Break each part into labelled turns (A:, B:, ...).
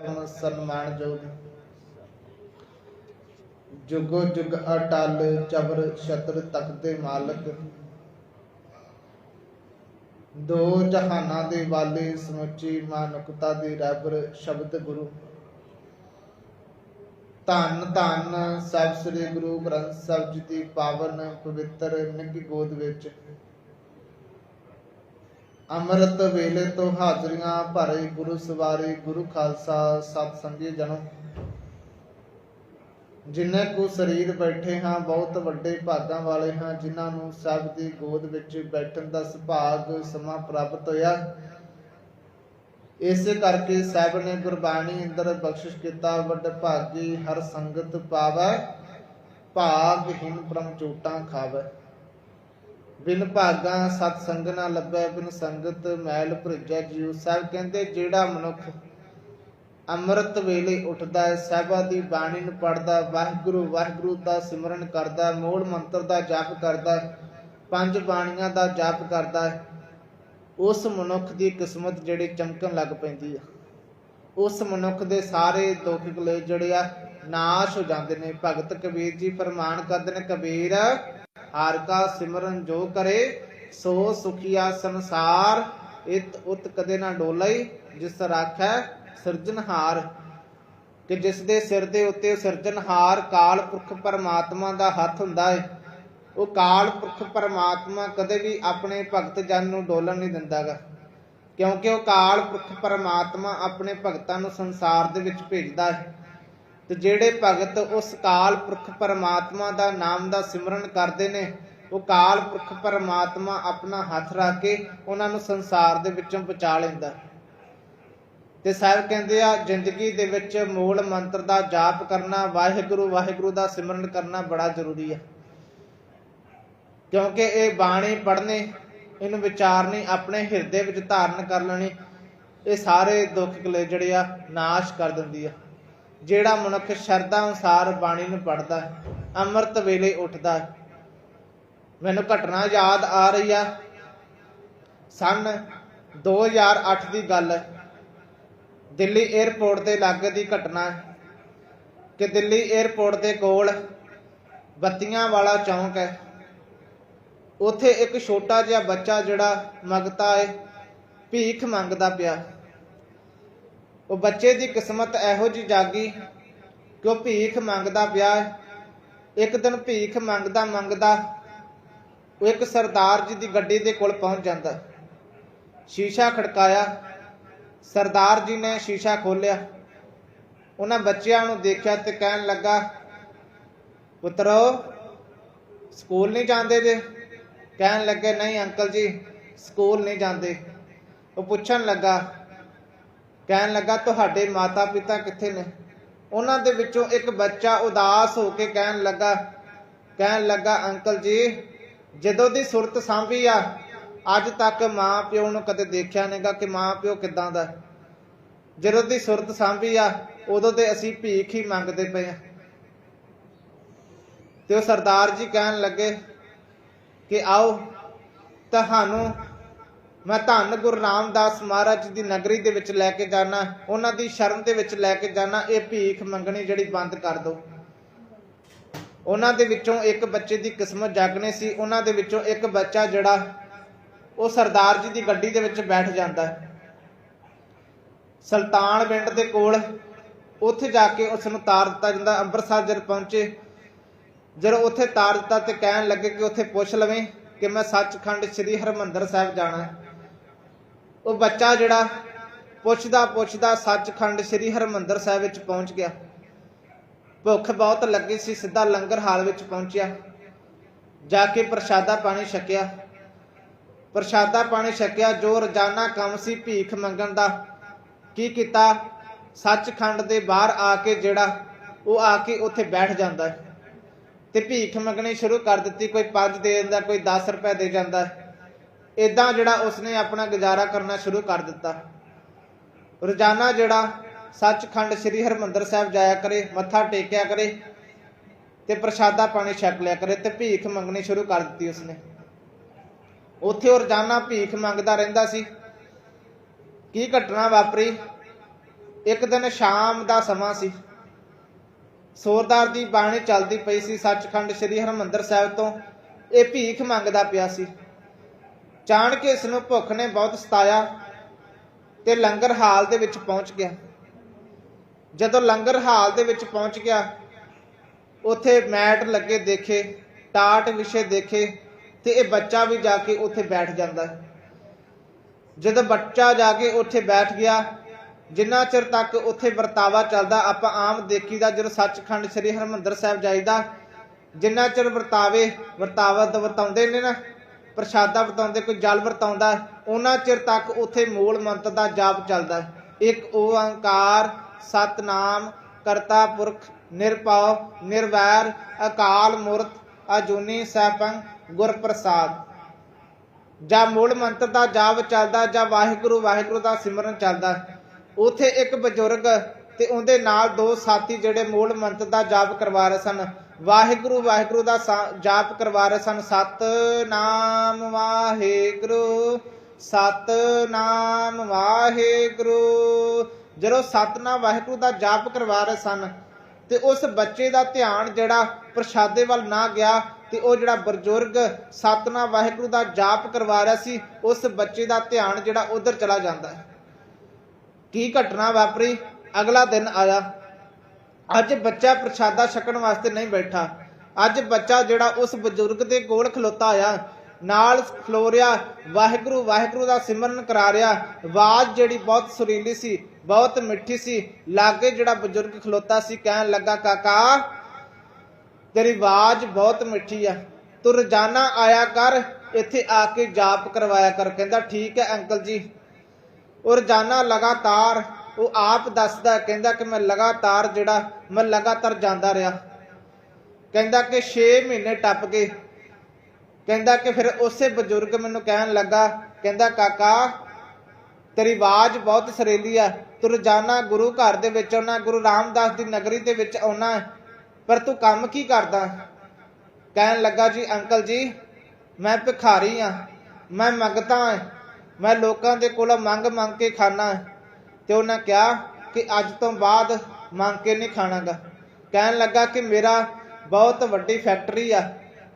A: ਪਰਮ ਸਨਮਾਨ ਜੋਗ। ਜੁਗੋ ਜੁਗ ਅਟਲ ਚਬਰ ਛਤਰ ਤਖਤ ਮਾਲਕ। ਦੋ ਜਹਾਨਾਂ ਦੇ ਵਾਲੇ ਸਮੁੱਚੀ ਮਾਨੁਕਤਾ ਦੇ ਰੱਬ ਸ਼ਬਦ ਗੁਰੂ। ਧੰਨ ਧੰਨ ਸਭ ਸ੍ਰੀ ਗੁਰੂ ਗ੍ਰੰਥ ਸਾਹਿਬ ਜੀ ਦੀ ਪਾਵਨ ਪਵਿੱਤਰ ਨਿੱਘ ਗੋਦ ਵਿੱਚ। ਅੰਮ੍ਰਿਤ ਵੇਲੇ ਤੋਂ ਹਾਜ਼ਰੀਆਂ ਭਰੇ ਗੁਰੂ ਸਵਾਰੇ, ਗੁਰੂ ਖਾਲਸਾ ਸਤ ਸੰਗੀ ਜਨੋ ਜਿਨ੍ਹਾਂ ਕੋ ਸਰੀਰ ਬੈਠੇ ਹਾਂ, ਬਹੁਤ ਵੱਡੇ ਭਾਗਾਂ ਵਾਲੇ ਹਾਂ, ਜਿਨ੍ਹਾਂ ਨੂੰ ਸਭ ਦੀ ਗੋਦ ਵਿੱਚ ਬੈਠਣ ਦਾ ਸੁਭਾਗ ਸਮਾਂ ਪ੍ਰਾਪਤ ਹੋਇਆ। ਇਸੇ ਕਰਕੇ ਸਾਹਿਬ ਨੇ ਗੁਰਬਾਣੀ ਅੰਦਰ ਬਖਸ਼ਿਸ਼ ਕੀਤਾ, ਵੱਡ ਭਾਗੀ ਹਰ ਸੰਗਤ ਪਾਵੈ ਭਾਗਹੀਨ ਬ੍ਰਹਮ ਝੂਟਾਂ ਖਾਵੈ। ਬਿਨ ਭਾਗਾ ਸਤ ਸੰਗ ਨਾ ਲੱਭੈ, ਬਿਨ ਸੰਗਤ ਮੈਲ ਭਰਜੈ ਜੀਉ। ਸਾਹਿਬ ਕਹਿੰਦੇ, ਜਿਹੜਾ ਮਨੁੱਖ ਅੰਮ੍ਰਿਤ ਵੇਲੇ ਉੱਠਦਾ ਹੈ, ਸਾਹਿਬਾਂ ਦੀ ਬਾਣੀ ਨੂੰ ਪੜਦਾ ਵਾਹਿਗੁਰੂ ਵਾਹਿਗੁਰੂ ਦਾ ਸਿਮਰਨ ਕਰਦਾ, ਮੂਲ ਮੰਤਰ ਦਾ ਜਪ ਕਰਦਾ, ਪੰਜ ਬਾਣੀਆਂ ਦਾ ਜਪ ਕਰਦਾ ਹੈ ਉਸ ਮਨੁੱਖ ਦੀ ਕਿਸਮਤ ਜਿਹੜੀ ਚਮਕਣ ਲੱਗ ਪੈਂਦੀ ਆ। ਉਸ ਮਨੁੱਖ ਦੇ ਸਾਰੇ ਦੁੱਖ ਕਲੇ ਜਿਹੜੇ ਆ, ਨਾਸ਼ ਹੋ ਜਾਂਦੇ ਨੇ। ਭਗਤ ਕਬੀਰ ਜੀ ਫਰਮਾਨ ਕਰਦੇ ਨੇ, ਕਬੀਰ ਹਰ ਕਾ ਸਿਮਰਨ ਜੋ ਕਰੇ, ਸੋ ਸੁਖੀਆ ਸੰਸਾਰ, ਇਤ ਉਤ ਕਦੇ ਨਾ ਡੋਲਈ, ਜਿਸ ਰਾਖੈ ਸਿਰਜਨਹਾਰ ਕਿ ਜਿਸ ਦੇ ਸਿਰ ਦੇ ਉੱਤੇ ਸਿਰਜਨਹਾਰ ਕਾਲ ਪੁਰਖ ਪਰਮਾਤਮਾ ਦਾ ਹੱਥ ਹੁੰਦਾ ਹੈ ਉਹ ਕਾਲ ਪੁਰਖ ਪਰਮਾਤਮਾ ਕਦੇ ਵੀ ਆਪਣੇ ਭਗਤ ਜਨ ਨੂੰ ਡੋਲਣ ਨਹੀਂ ਦਿੰਦਾਗਾ ਕਿਉਂਕਿ ਉਹ ਕਾਲ ਪੁਰਖ ਪਰਮਾਤਮਾ ਆਪਣੇ ਭਗਤਾਂ ਨੂੰ ਸੰਸਾਰ ਦੇ ਵਿੱਚ ਭੇਜਦਾ ਹੈ ਤੇ ਜਿਹੜੇ ਭਗਤ ਉਸ ਕਾਲ ਪੁਰਖ ਪਰਮਾਤਮਾ ਦਾ ਨਾਮ ਦਾ ਸਿਮਰਨ ਕਰਦੇ ਨੇ, ਉਹ ਕਾਲ ਪੁਰਖ ਪਰਮਾਤਮਾ ਆਪਣਾ ਹੱਥ ਰੱਖ ਕੇ ਉਹਨਾਂ ਨੂੰ ਸੰਸਾਰ ਦੇ ਵਿੱਚੋਂ ਬਚਾ ਲੈਂਦਾ ਤੇ ਸਾਹਿਬ ਕਹਿੰਦੇ ਆ, ਜ਼ਿੰਦਗੀ ਦੇ ਵਿੱਚ ਮੂਲ ਮੰਤਰ ਦਾ ਜਾਪ ਕਰਨਾ, ਵਾਹਿਗੁਰੂ ਵਾਹਿਗੁਰੂ ਦਾ ਸਿਮਰਨ ਕਰਨਾ ਬੜਾ ਜ਼ਰੂਰੀ ਹੈ ਕਿਉਂਕਿ ਇਹ ਬਾਣੀ ਪੜ੍ਹਨੇ, ਇਹਨੂੰ ਵਿਚਾਰਨੀ, ਆਪਣੇ ਹਿਰਦੇ ਵਿੱਚ ਧਾਰਨ ਕਰ ਲੈਣੀ, ਇਹ ਸਾਰੇ ਦੁੱਖ ਕਲੇ ਜਿਹੜੇ ਆ, ਨਾਸ਼ ਕਰ ਦਿੰਦੀ ਆ। ਜਿਹੜਾ ਮਨੁੱਖ ਸ਼ਰਧਾ ਅਨੁਸਾਰ ਬਾਣੀ ਨੂੰ ਪੜਦਾ ਅੰਮ੍ਰਿਤ ਵੇਲੇ ਉੱਠਦਾ ਹੈ। ਮੈਨੂੰ ਘਟਨਾ ਯਾਦ ਆ ਰਹੀ ਆ। ਸਨ 2008 ਦੀ ਗੱਲ ਦਿੱਲੀ 에ਅਰਪੋਰਟ ਦੇ ਲਾਗੇ ਦੀ ਘਟਨਾ ਕਿ ਦਿੱਲੀ 에ਅਰਪੋਰਟ ਦੇ ਕੋਲ ਬੱਤੀਆਂ ਵਾਲਾ ਚੌਂਕ ਹੈ। ਉੱਥੇ ਇੱਕ ਛੋਟਾ ਜਿਹਾ ਬੱਚਾ ਜਿਹੜਾ ਮੰਗਤਾ ਹੈ, ਭੀਖ ਮੰਗਦਾ ਪਿਆ। ਉਹ ਬੱਚੇ ਦੀ ਕਿਸਮਤ ਇਹੋ ਜੀ ਜਾਗੀ ਕਿ ਉਹ ਭੀਖ ਮੰਗਦਾ ਪਿਆ ਇੱਕ ਦਿਨ ਭੀਖ ਮੰਗਦਾ ਮੰਗਦਾ ਉਹ ਇੱਕ ਸਰਦਾਰ ਜੀ ਦੀ ਗੱਡੀ ਦੇ ਕੋਲ ਪਹੁੰਚ ਜਾਂਦਾ। ਸ਼ੀਸ਼ਾ ਖੜਕਾਇਆ। ਸਰਦਾਰ ਜੀ ਨੇ ਸ਼ੀਸ਼ਾ ਖੋਲ੍ਹਿਆ। ਉਹਨਾਂ ਬੱਚਿਆਂ ਨੂੰ ਦੇਖਿਆ ਤੇ ਕਹਿਣ ਲੱਗਾ, ਪੁੱਤਰੋ, ਸਕੂਲ ਨਹੀਂ ਜਾਂਦੇ ਜੇ? ਕਹਿਣ ਲੱਗੇ, ਨਹੀਂ ਅੰਕਲ ਜੀ, ਸਕੂਲ ਨਹੀਂ ਜਾਂਦੇ। ਉਹ ਪੁੱਛਣ ਲੱਗਾ ਕਹਿਣ ਲੱਗਾ, ਤੁਹਾਡੇ ਮਾਤਾ ਪਿਤਾ ਕਿੱਥੇ ਨੇ? ਉਹਨਾਂ ਦੇ ਵਿੱਚੋਂ ਇੱਕ ਬੱਚਾ ਉਦਾਸ ਹੋ ਕੇ ਕਹਿਣ ਲੱਗਾ ਕਹਿਣ ਲੱਗਾ, ਅੰਕਲ ਜੀ, ਜਦੋਂ ਦੀ ਸੁਰਤ ਸਾਂਭੀ ਆ, ਅੱਜ ਤੱਕ ਮਾਂ ਪਿਓ ਨੂੰ ਕਦੇ ਦੇਖਿਆ ਨਹੀਂਗਾ ਕਿ ਮਾਂ ਪਿਓ ਕਿੱਦਾਂ ਦਾ ਜਦੋਂ ਦੀ ਸੁਰਤ ਸਾਂਭੀ ਆ, ਉਦੋਂ ਤੇ ਅਸੀਂ ਭੀਖ ਹੀ ਮੰਗਦੇ ਪਏ ਆ ਤੇ ਉਹ ਸਰਦਾਰ ਜੀ ਕਹਿਣ ਲੱਗੇ ਕਿ, ਆਓ, ਤੁਹਾਨੂੰ ਮੈਂ ਧੰਨ ਗੁਰੂ ਰਾਮਦਾਸ ਮਹਾਰਾਜ ਦੀ ਨਗਰੀ ਦੇ ਵਿੱਚ ਲੈ ਕੇ ਜਾਣਾ ਉਹਨਾਂ ਦੀ ਸ਼ਰਨ ਦੇ ਵਿੱਚ ਲੈ ਕੇ ਜਾਣਾ ਇਹ ਭੀਖ ਮੰਗਣੀ ਜਿਹੜੀ ਬੰਦ ਕਰ ਦਿਓ ਉਹਨਾਂ ਦੇ ਵਿੱਚੋਂ ਇੱਕ ਬੱਚੇ ਦੀ ਕਿਸਮਤ ਜਾਗਣੀ ਸੀ, ਉਹਨਾਂ ਦੇ ਵਿੱਚੋਂ ਇੱਕ ਬੱਚਾ ਜਿਹੜਾ, ਉਹ ਸਰਦਾਰ ਜੀ ਦੀ ਗੱਡੀ ਦੇ ਵਿੱਚ ਬੈਠ ਜਾਂਦਾ। ਸੁਲਤਾਨ ਪਿੰਡ ਦੇ ਕੋਲ ਉੱਥੇ ਜਾ ਕੇ ਉਸ ਨੂੰ ਤਾਰ ਦਿੱਤਾ ਜਾਂਦਾ, ਅੰਮ੍ਰਿਤਸਰ ਜਦ ਪਹੁੰਚੇ, ਜਦੋਂ ਉੱਥੇ ਤਾਰ ਦਿੱਤਾ ਤੇ ਕਹਿਣ ਲੱਗੇ ਕਿ ਉੱਥੇ ਪੁੱਛ ਲਵੇਂ ਕਿ ਮੈਂ ਸੱਚਖੰਡ ਸ੍ਰੀ ਹਰਮੰਦਰ ਸਾਹਿਬ ਜਾਣਾ ਹੈ। ਉਹ ਬੱਚਾ ਜਿਹੜਾ ਪੁੱਛਦਾ ਪੁੱਛਦਾ ਸੱਚਖੰਡ ਸ੍ਰੀ ਹਰਮੰਦਰ ਸਾਹਿਬ ਵਿੱਚ ਪਹੁੰਚ ਗਿਆ। ਭੁੱਖ ਬਹੁਤ ਲੱਗੀ ਸੀ, ਸਿੱਧਾ ਲੰਗਰ ਹਾਲ ਵਿੱਚ ਪਹੁੰਚਿਆ। ਜਾ ਕੇ ਪ੍ਰਸ਼ਾਦਾ ਪਾਣੀ ਛਕਿਆ। ਪ੍ਰਸ਼ਾਦਾ ਪਾਣੀ ਛਕਿਆ, ਜੋ ਰੋਜ਼ਾਨਾ ਕੰਮ ਸੀ ਭੀਖ ਮੰਗਣ ਦਾ। ਕੀ ਕੀਤਾ? ਸੱਚਖੰਡ ਦੇ ਬਾਹਰ ਆ ਕੇ ਜਿਹੜਾ, ਉਹ ਆ ਕੇ ਉੱਥੇ ਬੈਠ ਜਾਂਦਾ। ਹੈ ਤੇ ਭੀਖ ਮੰਗਣੀ ਸ਼ੁਰੂ ਕਰ ਦਿੱਤੀ, ਕੋਈ 5 ਦੇ ਦਿੰਦਾ, ਕੋਈ 10 ਰੁਪਏ ਦੇ ਜਾਂਦਾ। ਇਦਾਂ ਜਿਹੜਾ ਉਸਨੇ ਆਪਣਾ ਗੁਜ਼ਾਰਾ ਕਰਨਾ ਸ਼ੁਰੂ ਕਰ ਦਿੱਤਾ। ਰੋਜ਼ਾਨਾ ਜਿਹੜਾ ਸੱਚਖੰਡ ਸ੍ਰੀ ਹਰਮੰਦਰ ਸਾਹਿਬ ਜਾਇਆ ਕਰੇ, ਮੱਥਾ ਟੇਕਿਆ ਕਰੇ ਤੇ ਪ੍ਰਸ਼ਾਦਾ ਪਾਣੀ ਛਕ ਲਿਆ ਕਰੇ ਤੇ ਭੀਖ ਮੰਗਣੀ ਸ਼ੁਰੂ ਕਰ ਦਿੱਤੀ ਉਸਨੇ। ਉੱਥੇ ਉਹ ਰੋਜ਼ਾਨਾ ਭੀਖ ਮੰਗਦਾ ਰਹਿੰਦਾ ਸੀ। ਕੀ ਘਟਨਾ ਵਾਪਰੀ? ਇੱਕ ਦਿਨ ਸ਼ਾਮ ਦਾ ਸਮਾਂ ਸੀ। ਸੋਰਦਾਰ ਦੀ ਬਾਣੀ ਚੱਲਦੀ ਪਈ ਸੀ ਸੱਚਖੰਡ ਸ੍ਰੀ ਹਰਮੰਦਰ ਸਾਹਿਬ ਤੋਂ। ਇਹ ਭੀਖ ਮੰਗਦਾ ਪਿਆ ਸੀ। ਜਾਣ ਕੇ ਇਸ ਨੂੰ ਭੁੱਖ ਨੇ ਬਹੁਤ ਸਤਾਇਆ ਤੇ ਲੰਗਰ ਹਾਲ ਦੇ ਵਿੱਚ ਪਹੁੰਚ ਗਿਆ। ਜਦੋਂ ਲੰਗਰ ਹਾਲ ਦੇ ਵਿੱਚ ਪਹੁੰਚ ਗਿਆ, ਉੱਥੇ ਮੈਟ ਲੱਗੇ ਦੇਖੇ, ਟਾਟ ਵਿਸ਼ੇ ਦੇਖੇ ਤੇ ਇਹ ਬੱਚਾ ਵੀ ਜਾ ਕੇ ਉੱਥੇ ਬੈਠ ਜਾਂਦਾ। ਜਦੋਂ ਬੱਚਾ ਜਾ ਕੇ ਉੱਥੇ ਬੈਠ ਗਿਆ, ਜਿੰਨਾ ਚਿਰ ਤੱਕ ਉੱਥੇ ਵਰਤਾਵਾ ਚੱਲਦਾ, ਆਪਾਂ ਆਮ ਦੇਖੀਦਾ ਜਦੋਂ ਸੱਚਖੰਡ ਸ੍ਰੀ ਹਰਮੰਦਰ ਸਾਹਿਬ ਜਾਈਦਾ, ਜਿੰਨਾ ਚਿਰ ਵਰਤਾਵੇ ਵਰਤਾਵਤ ਵਰਤਾਉਂਦੇ ਨੇ ਨਾ ਪ੍ਰਸ਼ਾਦਾ ਵਰਤਾਉਂਦੇ, ਕੋਈ ਜਲ ਵਰਤਾਉਂਦਾ, ਉਹਨਾਂ ਚਿਰ ਤੱਕ ਉੱਥੇ ਮੂਲ ਮੰਤਰ ਦਾ ਜਾਪ ਚੱਲਦਾ ਇੱਕ ਓੰਕਾਰ, ਸਤਨਾਮ, ਕਰਤਾ ਪੁਰਖ, ਨਿਰਭਉ, ਨਿਰਵੈਰ, ਅਕਾਲ ਮੂਰਤ ਅਜੂਨੀ, ਸੈਭੰ ਗੁਰ ਪ੍ਰਸਾਦ ਜਾਂ ਮੂਲ ਮੰਤਰ ਦਾ ਜਾਪ ਚੱਲਦਾ, ਜਾਂ ਵਾਹਿਗੁਰੂ ਵਾਹਿਗੁਰੂ ਦਾ ਸਿਮਰਨ ਚੱਲਦਾ ਉਥੇ ਇੱਕ ਬਜ਼ੁਰਗ ਤੇ ਉਹਦੇ ਨਾਲ ਦੋ ਸਾਥੀ ਜਿਹੜੇ ਮੂਲ ਮੰਤਰ ਦਾ ਜਾਪ ਕਰਵਾ ਰਹੇ ਸਨ। ਵਾਹਿਗੁਰੂ ਵਾਹਿਗੁਰੂ ਦਾ ਜਾਪ ਕਰਵਾ ਰਹੇ ਸਨ। ਸਤਨਾਮ ਵਾਹਿਗੁਰੂ ਸਤਨਾਮ ਵਾਹਿਗੁਰੂ। ਜਦੋਂ ਸਤਨਾਮ ਵਾਹਿਗੁਰੂ ਦਾ ਜਾਪ ਕਰਵਾ ਰਹੇ ਸਨ ਤੇ ਉਸ ਬੱਚੇ ਦਾ ਧਿਆਨ ਜਿਹੜਾ ਪ੍ਰਸ਼ਾਦੇ ਵੱਲ ਨਾ ਗਿਆ ਤੇ ਉਹ ਜਿਹੜਾ ਬਜ਼ੁਰਗ ਸਤਨਾਮ ਵਾਹਿਗੁਰੂ ਦਾ ਜਾਪ ਕਰਵਾ ਰਿਹਾ ਸੀ, ਉਸ ਬੱਚੇ ਦਾ ਧਿਆਨ ਜਿਹੜਾ ਉਧਰ ਚਲਾ ਜਾਂਦਾ ਹੈ। ਕੀ ਘਟਨਾ ਵਾਪਰੀ? ਅਗਲਾ ਦਿਨ ਆਇਆ। ਅੱਜ ਬੱਚਾ ਪ੍ਰਸ਼ਾਦਾ ਛਕਣ ਵਾਸਤੇ ਨਹੀਂ ਬੈਠਾ। ਅੱਜ ਬੱਚਾ ਜਿਹੜਾ ਉਸ ਬਜ਼ੁਰਗ ਦੇ ਕੋਲ ਖਲੋਤਾ ਆ ਨਾਲ ਫਲੋਰਿਆ ਵਾਹਿਗੁਰੂ ਵਾਹਿਗੁਰੂ ਦਾ ਸਿਮਰਨ ਕਰਾ ਰਿਹਾ। ਆਵਾਜ਼ ਜਿਹੜੀ ਬਹੁਤ ਸੁਰੀਲੀ ਸੀ, ਬਹੁਤ ਮਿੱਠੀ ਸੀ। ਲਾਗੇ ਜਿਹੜਾ ਬਜ਼ੁਰਗ ਖਲੋਤਾ ਸੀ, ਕਹਿਣ ਲੱਗਾ, ਕਾਕਾ, ਤੇਰੀ ਆਵਾਜ਼ ਬਹੁਤ ਮਿੱਠੀ ਆ। ਤੂੰ ਰੋਜ਼ਾਨਾ ਆਇਆ ਕਰ, ਇੱਥੇ ਆ ਕੇ ਜਾਪ ਕਰਵਾਇਆ ਕਰ। ਕਹਿੰਦਾ, ਠੀਕ ਹੈ ਅੰਕਲ ਜੀ। ਉਹ ਰੋਜ਼ਾਨਾ ਲਗਾਤਾਰ ਉਹ ਆਪ ਦੱਸਦਾ, ਕਹਿੰਦਾ ਕਿ ਮੈਂ ਲਗਾਤਾਰ ਜਿਹੜਾ ਮੈਂ ਲਗਾਤਾਰ ਜਾਂਦਾ ਰਿਹਾ। ਕਹਿੰਦਾ ਕਿ 6 ਮਹੀਨੇ ਟੱਪ ਗਏ ਕਹਿੰਦਾ ਕਿ ਫਿਰ ਉਸੇ ਬਜ਼ੁਰਗ ਮੈਨੂੰ ਕਹਿਣ ਲੱਗਾ, ਕਹਿੰਦਾ, ਕਾਕਾ, ਤੇਰੀ ਆਵਾਜ਼ ਬਹੁਤ ਸਰੇਲੀ ਆ। ਤੂੰ ਰੋਜ਼ਾਨਾ ਗੁਰੂ ਘਰ ਦੇ ਵਿੱਚ ਆਉਣਾ, ਗੁਰੂ ਰਾਮਦਾਸ ਦੀ ਨਗਰੀ ਦੇ ਵਿੱਚ ਆਉਣਾ ਪਰ ਤੂੰ ਕੰਮ ਕੀ ਕਰਦਾ? ਕਹਿਣ ਲੱਗਾ, ਜੀ, ਅੰਕਲ ਜੀ, ਮੈਂ ਭਿਖਾਰੀ ਆ ਮੈਂ ਮੰਗਤਾ ਮੈਂ ਲੋਕਾਂ ਦੇ ਕੋਲੋਂ ਮੰਗ ਮੰਗ ਕੇ ਖਾਣਾ ਤੇ ਉਹਨਾਂ ਕਿਹਾ ਕਿ ਅੱਜ ਤੋਂ ਬਾਅਦ ਮੰਗ ਕੇ ਨਹੀਂ ਖਾਣਾਗਾ। ਕਹਿਣ ਲੱਗਾ ਕਿ ਮੇਰਾ ਬਹੁਤ ਵੱਡੀ ਫੈਕਟਰੀ ਆ,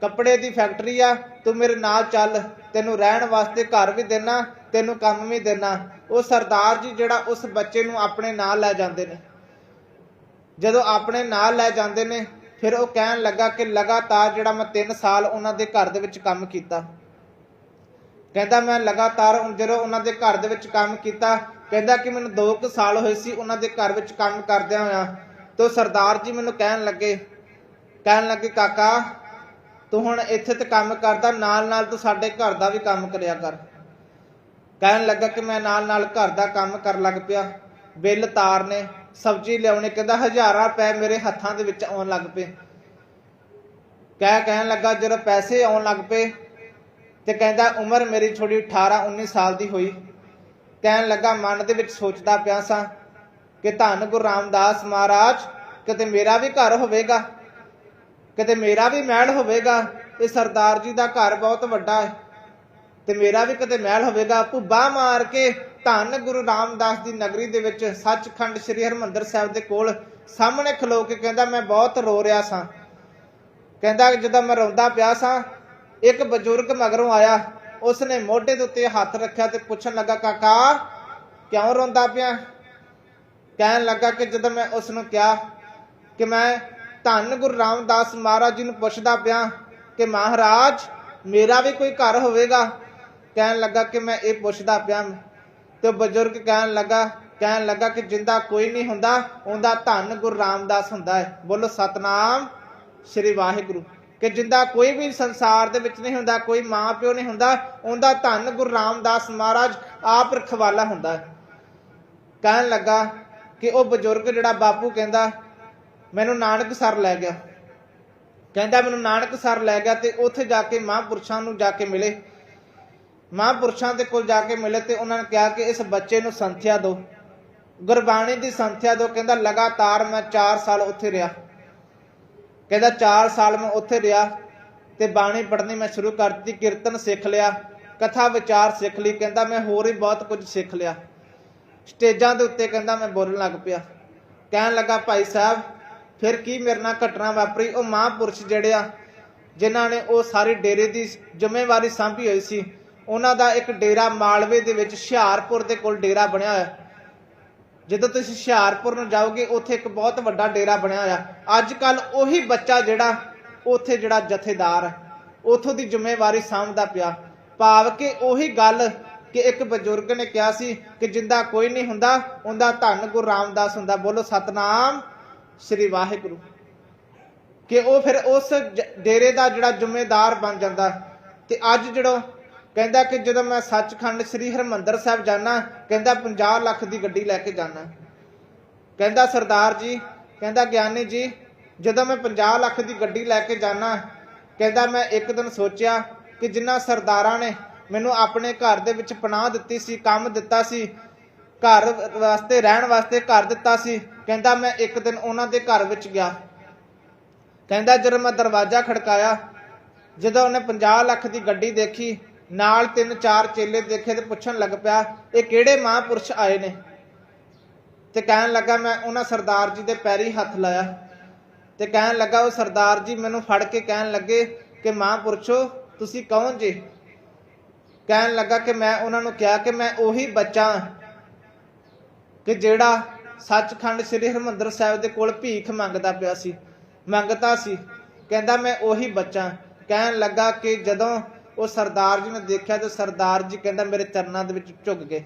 A: ਕੱਪੜੇ ਦੀ ਫੈਕਟਰੀ ਆ, ਤੂੰ ਮੇਰੇ ਨਾਲ ਚੱਲ, ਤੈਨੂੰ ਰਹਿਣ ਵਾਸਤੇ ਘਰ ਵੀ ਦੇਣਾ, ਤੈਨੂੰ ਕੰਮ ਵੀ ਦੇਣਾ। ਉਹ ਸਰਦਾਰ ਜੀ ਜਿਹੜਾ ਉਸ ਬੱਚੇ ਨੂੰ ਆਪਣੇ ਨਾਲ ਲੈ ਜਾਂਦੇ ਨੇ। ਜਦੋਂ ਆਪਣੇ ਨਾਲ ਲੈ ਜਾਂਦੇ ਨੇ, ਫਿਰ ਉਹ ਕਹਿਣ ਲੱਗਾ ਕਿ ਲਗਾਤਾਰ ਜਿਹੜਾ ਮੈਂ 3 ਸਾਲ ਉਹਨਾਂ ਦੇ ਘਰ ਦੇ ਵਿੱਚ ਕੰਮ ਕੀਤਾ। ਕਹਿੰਦਾ ਮੈਂ ਲਗਾਤਾਰ ਜਦੋਂ ਉਹਨਾਂ ਦੇ ਘਰ ਦੇ ਵਿੱਚ ਕੰਮ ਕੀਤਾ ਕਹਿੰਦਾ ਕਿ ਮੈਨੂੰ 2 ਸਾਲ ਹੋਏ ਸੀ, ਉਹਨਾਂ ਦੇ ਘਰ ਵਿੱਚ ਕੰਮ ਕਰਦਿਆਂ ਹੋਇਆ ਤੇ ਸਰਦਾਰ ਜੀ ਮੈਨੂੰ ਕਹਿਣ ਲੱਗੇ ਕਹਿਣ ਲੱਗੇ, ਕਾਕਾ, ਤੂੰ ਹੁਣ ਇੱਥੇ ਤੇ ਕੰਮ ਕਰਦਾ ਨਾਲ ਨਾਲ ਤੂੰ ਸਾਡੇ ਘਰ ਦਾ ਵੀ ਕੰਮ ਕਰਿਆ ਕਰ। ਕਹਿਣ ਲੱਗਾ ਕਿ ਮੈਂ ਨਾਲ ਨਾਲ ਘਰ ਦਾ ਕੰਮ ਕਰਨ ਲੱਗ ਪਿਆ। ਬਿੱਲ ਤਾਰਨੇ, ਸਬਜ਼ੀ ਲਿਆਉਣੇ, ਕਹਿੰਦਾ ਹਜ਼ਾਰਾਂ ਰੁਪਏ ਮੇਰੇ ਹੱਥਾਂ ਦੇ ਵਿੱਚ ਆਉਣ ਲੱਗ ਪਏ। ਕਹਿ, ਕਹਿਣ ਲੱਗਾ, ਜਦੋਂ ਪੈਸੇ ਆਉਣ ਲੱਗ ਪਏ ਤੇ ਕਹਿੰਦਾ, ਉਮਰ ਮੇਰੀ ਛੋਟੀ 18 19 ਸਾਲ ਦੀ ਹੋਈ। ਕਹਿਣ ਲੱਗਾ, ਮਨ ਦੇ ਵਿੱਚ ਸੋਚਦਾ ਪਿਆ ਸਾਂ ਕਿ ਧੰਨ ਗੁਰੂ ਰਾਮਦਾਸ ਮਹਾਰਾਜ, ਕਿਤੇ ਮੇਰਾ ਵੀ ਘਰ ਹੋਵੇਗਾ, ਕਿਤੇ ਮੇਰਾ ਵੀ ਮਹਿਲ ਹੋਵੇਗਾ, ਇਹ ਸਰਦਾਰ ਜੀ ਦਾ ਘਰ ਬਹੁਤ ਵੱਡਾ ਹੈ, ਤੇ ਮੇਰਾ ਵੀ ਕਦੇ ਮਹਿਲ ਹੋਵੇਗਾ। ਭੁੱਬਾ ਮਾਰ ਕੇ ਧੰਨ ਗੁਰੂ ਰਾਮਦਾਸ ਦੀ ਨਗਰੀ ਦੇ ਵਿੱਚ ਸੱਚਖੰਡ ਸ੍ਰੀ ਹਰਮੰਦਰ ਸਾਹਿਬ ਦੇ ਕੋਲ ਸਾਹਮਣੇ ਖਲੋ ਕੇ ਕਹਿੰਦਾ, ਮੈਂ ਬਹੁਤ ਰੋ ਰਿਹਾ ਸਾਂ। ਕਹਿੰਦਾ, ਜਦੋਂ ਮੈਂ ਰੋਂਦਾ ਪਿਆ ਸਾਂ, ਇੱਕ ਬਜ਼ੁਰਗ ਮਗਰੋਂ ਆਇਆ ਉਸਨੇ ਮੋਢੇ ਦੇ ਉੱਤੇ ਹੱਥ ਰੱਖਿਆ ਤੇ ਪੁੱਛਣ ਲੱਗਾ, ਕਾਕਾ, ਕਿਉਂ ਰੋਂਦਾ ਪਿਆ? ਕਹਿਣ ਲੱਗਾ ਕਿ ਜਦੋਂ ਮੈਂ ਉਸ ਨੂੰ ਕਿਹਾ ਕਿ ਮੈਂ ਧੰਨ ਗੁਰੂ ਰਾਮਦਾਸ ਮਹਾਰਾਜ ਜੀ ਨੂੰ ਪੁੱਛਦਾ ਪਿਆ ਕਿ ਮਹਾਰਾਜ, ਮੇਰਾ ਵੀ ਕੋਈ ਘਰ ਹੋਵੇਗਾ? ਕਹਿਣ ਲੱਗਾ ਕਿ ਮੈਂ ਇਹ ਪੁੱਛਦਾ ਪਿਆ। ਤੇ ਬਜ਼ੁਰਗ ਕਹਿਣ ਲੱਗਾ ਕਹਿਣ ਲੱਗਾ ਕਿ ਜਿੰਦਾ ਕੋਈ ਨਹੀਂ ਹੁੰਦਾ, ਉਹਦਾ ਧੰਨ ਗੁਰੂ ਰਾਮਦਾਸ ਹੁੰਦਾ ਹੈ। ਬੋਲੋ, ਸਤਨਾਮ ਸ੍ਰੀ ਵਾਹਿਗੁਰੂ। ਕਿ ਜਿੰਦਾ ਕੋਈ ਵੀ ਸੰਸਾਰ ਦੇ ਵਿੱਚ ਨਹੀਂ ਹੁੰਦਾ, ਕੋਈ ਮਾਂ ਪਿਓ ਨਹੀਂ ਹੁੰਦਾ, ਉਹਦਾ ਧੰਨ ਗੁਰੂ ਰਾਮਦਾਸ ਮਹਾਰਾਜ ਆਪ ਰਖਵਾਲਾ ਹੁੰਦਾ। ਕਹਿਣ ਲੱਗਾ ਕਿ ਉਹ ਬਜ਼ੁਰਗ ਜਿਹੜਾ ਬਾਪੂ ਕਹਿੰਦਾ, ਮੈਨੂੰ ਨਾਨਕ ਸਰ ਲੈ ਗਿਆ। ਕਹਿੰਦਾ, ਮੈਨੂੰ ਨਾਨਕ ਸਰ ਲੈ ਗਿਆ ਤੇ ਉੱਥੇ ਜਾ ਕੇ ਮਹਾਂਪੁਰਸ਼ਾਂ ਨੂੰ ਜਾ ਕੇ ਮਿਲੇ। ਮਹਾਂਪੁਰਸ਼ਾਂ ਦੇ ਕੋਲ ਜਾ ਕੇ ਮਿਲੇ ਤੇ ਉਹਨਾਂ ਨੇ ਕਿਹਾ ਕਿ ਇਸ ਬੱਚੇ ਨੂੰ ਸੰਥਿਆ ਦਿਓ। ਗੁਰਬਾਣੀ ਦੀ ਸੰਥਿਆ ਦਿਓ, ਕਹਿੰਦਾ, ਲਗਾਤਾਰ ਮੈਂ 4 ਸਾਲ ਉੱਥੇ ਰਿਹਾ। ਕਹਿੰਦਾ 4 ਸਾਲ ਮੈਂ ਉੱਥੇ ਰਿਹਾ ਤੇ ਬਾਣੀ ਪੜ੍ਹਨੀ ਮੈਂ ਸ਼ੁਰੂ ਕਰਤੀ, ਕੀਰਤਨ ਸਿੱਖ ਲਿਆ, ਕਥਾ ਵਿਚਾਰ ਸਿੱਖ ਲਈ। ਕਹਿੰਦਾ, ਮੈਂ ਹੋਰ ਹੀ ਬਹੁਤ ਕੁਝ ਸਿੱਖ ਲਿਆ। ਸਟੇਜਾਂ ਦੇ ਉੱਤੇ ਕਹਿੰਦਾ, ਮੈਂ ਬੋਲਣ ਲੱਗ ਪਿਆ। ਕਹਿਣ ਲੱਗਾ, ਭਾਈ ਸਾਹਿਬ, ਫਿਰ ਕੀ ਮੇਰੇ ਨਾਲ ਘਟਨਾ ਵਾਪਰੀ? ਉਹ ਮਹਾਂਪੁਰਸ਼ ਜਿਹੜੇ ਆ, ਜਿਨ੍ਹਾਂ ਨੇ ਉਹ ਸਾਰੀ ਡੇਰੇ ਦੀ ਜ਼ਿੰਮੇਵਾਰੀ ਸਾਂਭੀ ਹੋਈ ਸੀ, ਉਹਨਾਂ ਦਾ ਇੱਕ ਡੇਰਾ ਮਾਲਵੇ ਦੇ ਵਿੱਚ, ਹੁਸ਼ਿਆਰਪੁਰ ਦੇ ਕੋਲ ਡੇਰਾ ਬਣਿਆ ਹੋਇਆ। ਜਦੋਂ ਤੁਸੀਂ ਹੁਸ਼ਿਆਰਪੁਰ ਨੂੰ ਜਾਓਗੇ, ਉੱਥੇ ਇੱਕ ਬਹੁਤ ਵੱਡਾ ਡੇਰਾ ਬਣਿਆ ਹੋਇਆ। ਅੱਜ ਕੱਲ ਉਹੀ ਬੱਚਾ ਜਿਹੜਾ, ਉੱਥੇ ਜਿਹੜਾ ਜਥੇਦਾਰ ਉਥੋਂ ਦੀ ਜ਼ਿੰਮੇਵਾਰੀ ਸਾਂਭਦਾ ਪਿਆ। ਭਾਵ ਕਿ ਉਹੀ ਗੱਲ ਕਿ ਇੱਕ ਬਜ਼ੁਰਗ ਨੇ ਕਿਹਾ ਸੀ ਕਿ ਜਿੰਦਾ ਕੋਈ ਨਹੀਂ ਹੁੰਦਾ, ਉਹਦਾ ਧੰਨ ਗੁਰੂ ਰਾਮਦਾਸ ਹੁੰਦਾ। ਬੋਲੋ, ਸਤਨਾਮ ਸ੍ਰੀ ਵਾਹਿਗੁਰੂ। ਕਿ ਉਹ ਫਿਰ ਉਸ ਡੇਰੇ ਦਾ ਜਿਹੜਾ ਜ਼ਿੰਮੇਦਾਰ ਬਣ ਜਾਂਦਾ। ਤੇ ਅੱਜ ਜਿਹੜਾ ਕਹਿੰਦਾ ਕਿ ਜਦੋਂ ਮੈਂ ਸੱਚਖੰਡ ਸ੍ਰੀ ਹਰਮੰਦਰ ਸਾਹਿਬ ਜਾਣਾ ਕਹਿੰਦਾ 50 ਲੱਖ ਦੀ ਗੱਡੀ ਲੈ ਕੇ ਜਾਣਾ ਕਹਿੰਦਾ ਸਰਦਾਰ ਜੀ, ਕਹਿੰਦਾ ਗਿਆਨੀ ਜੀ, ਜਦੋਂ ਮੈਂ 50 ਲੱਖ ਦੀ ਗੱਡੀ ਲੈ ਕੇ ਜਾਣਾ ਕਹਿੰਦਾ ਮੈਂ ਇੱਕ ਦਿਨ ਸੋਚਿਆ ਕਿ ਜਿੰਨਾ ਸਰਦਾਰਾਂ ਨੇ ਮੈਨੂੰ ਆਪਣੇ ਘਰ ਦੇ ਵਿੱਚ ਪਨਾਹ ਦਿੱਤੀ ਸੀ, ਕੰਮ ਦਿੱਤਾ ਸੀ, ਘਰ ਵਾਸਤੇ, ਰਹਿਣ ਵਾਸਤੇ ਘਰ ਦਿੱਤਾ ਸੀ, ਕਹਿੰਦਾ ਮੈਂ ਇੱਕ ਦਿਨ ਉਹਨਾਂ ਦੇ ਘਰ ਵਿੱਚ ਗਿਆ। ਕਹਿੰਦਾ ਜਦੋਂ ਮੈਂ ਦਰਵਾਜ਼ਾ ਖੜਕਾਇਆ, ਜਦੋਂ ਉਹਨੇ 50 ਲੱਖ ਦੀ ਗੱਡੀ ਦੇਖੀ ਨਾਲ ਤਿੰਨ ਚਾਰ ਚੇਲੇ ਦੇਖੇ ਤੇ ਪੁੱਛਣ ਲੱਗ ਪਿਆ, ਇਹ ਕਿਹੜੇ ਮਹਾਂਪੁਰਸ਼ ਆਏ ਨੇ? ਤੇ ਕਹਿਣ ਲੱਗਾ, ਮੈਂ ਉਹਨਾਂ ਸਰਦਾਰ ਜੀ ਦੇ ਪੈਰੀ ਹੱਥ ਲਾਇਆ। ਤੇ ਕਹਿਣ ਲੱਗਾ, ਉਹ ਸਰਦਾਰ ਜੀ ਮੈਨੂੰ ਫੜ ਕੇ ਕਹਿਣ ਲੱਗੇ ਕਿ ਮਹਾਂਪੁਰਸ਼ੋ, ਤੁਸੀਂ ਕੌਣ ਜੀ? ਕਹਿਣ ਲੱਗਾ ਕਿ ਮੈਂ ਉਹਨਾਂ ਨੂੰ ਕਿਹਾ ਕਿ ਮੈਂ ਉਹੀ ਬੱਚਾ ਕਿ ਜਿਹੜਾ ਸੱਚਖੰਡ ਸ੍ਰੀ ਹਰਮੰਦਰ ਸਾਹਿਬ ਦੇ ਕੋਲ ਭੀਖ ਮੰਗਦਾ ਪਿਆ ਸੀ, ਮੰਗਤਾ ਸੀ। ਕਹਿੰਦਾ, ਮੈਂ ਉਹੀ ਬੱਚਾ ਕਹਿਣ ਲੱਗਾ ਕਿ ਜਦੋਂ ਉਹ ਸਰਦਾਰ ਜੀ ਨੇ ਦੇਖਿਆ ਤੇ ਸਰਦਾਰ ਜੀ ਕਹਿੰਦਾ ਮੇਰੇ ਚਰਨਾਂ ਦੇ ਵਿੱਚ ਝੁਕ ਗਏ।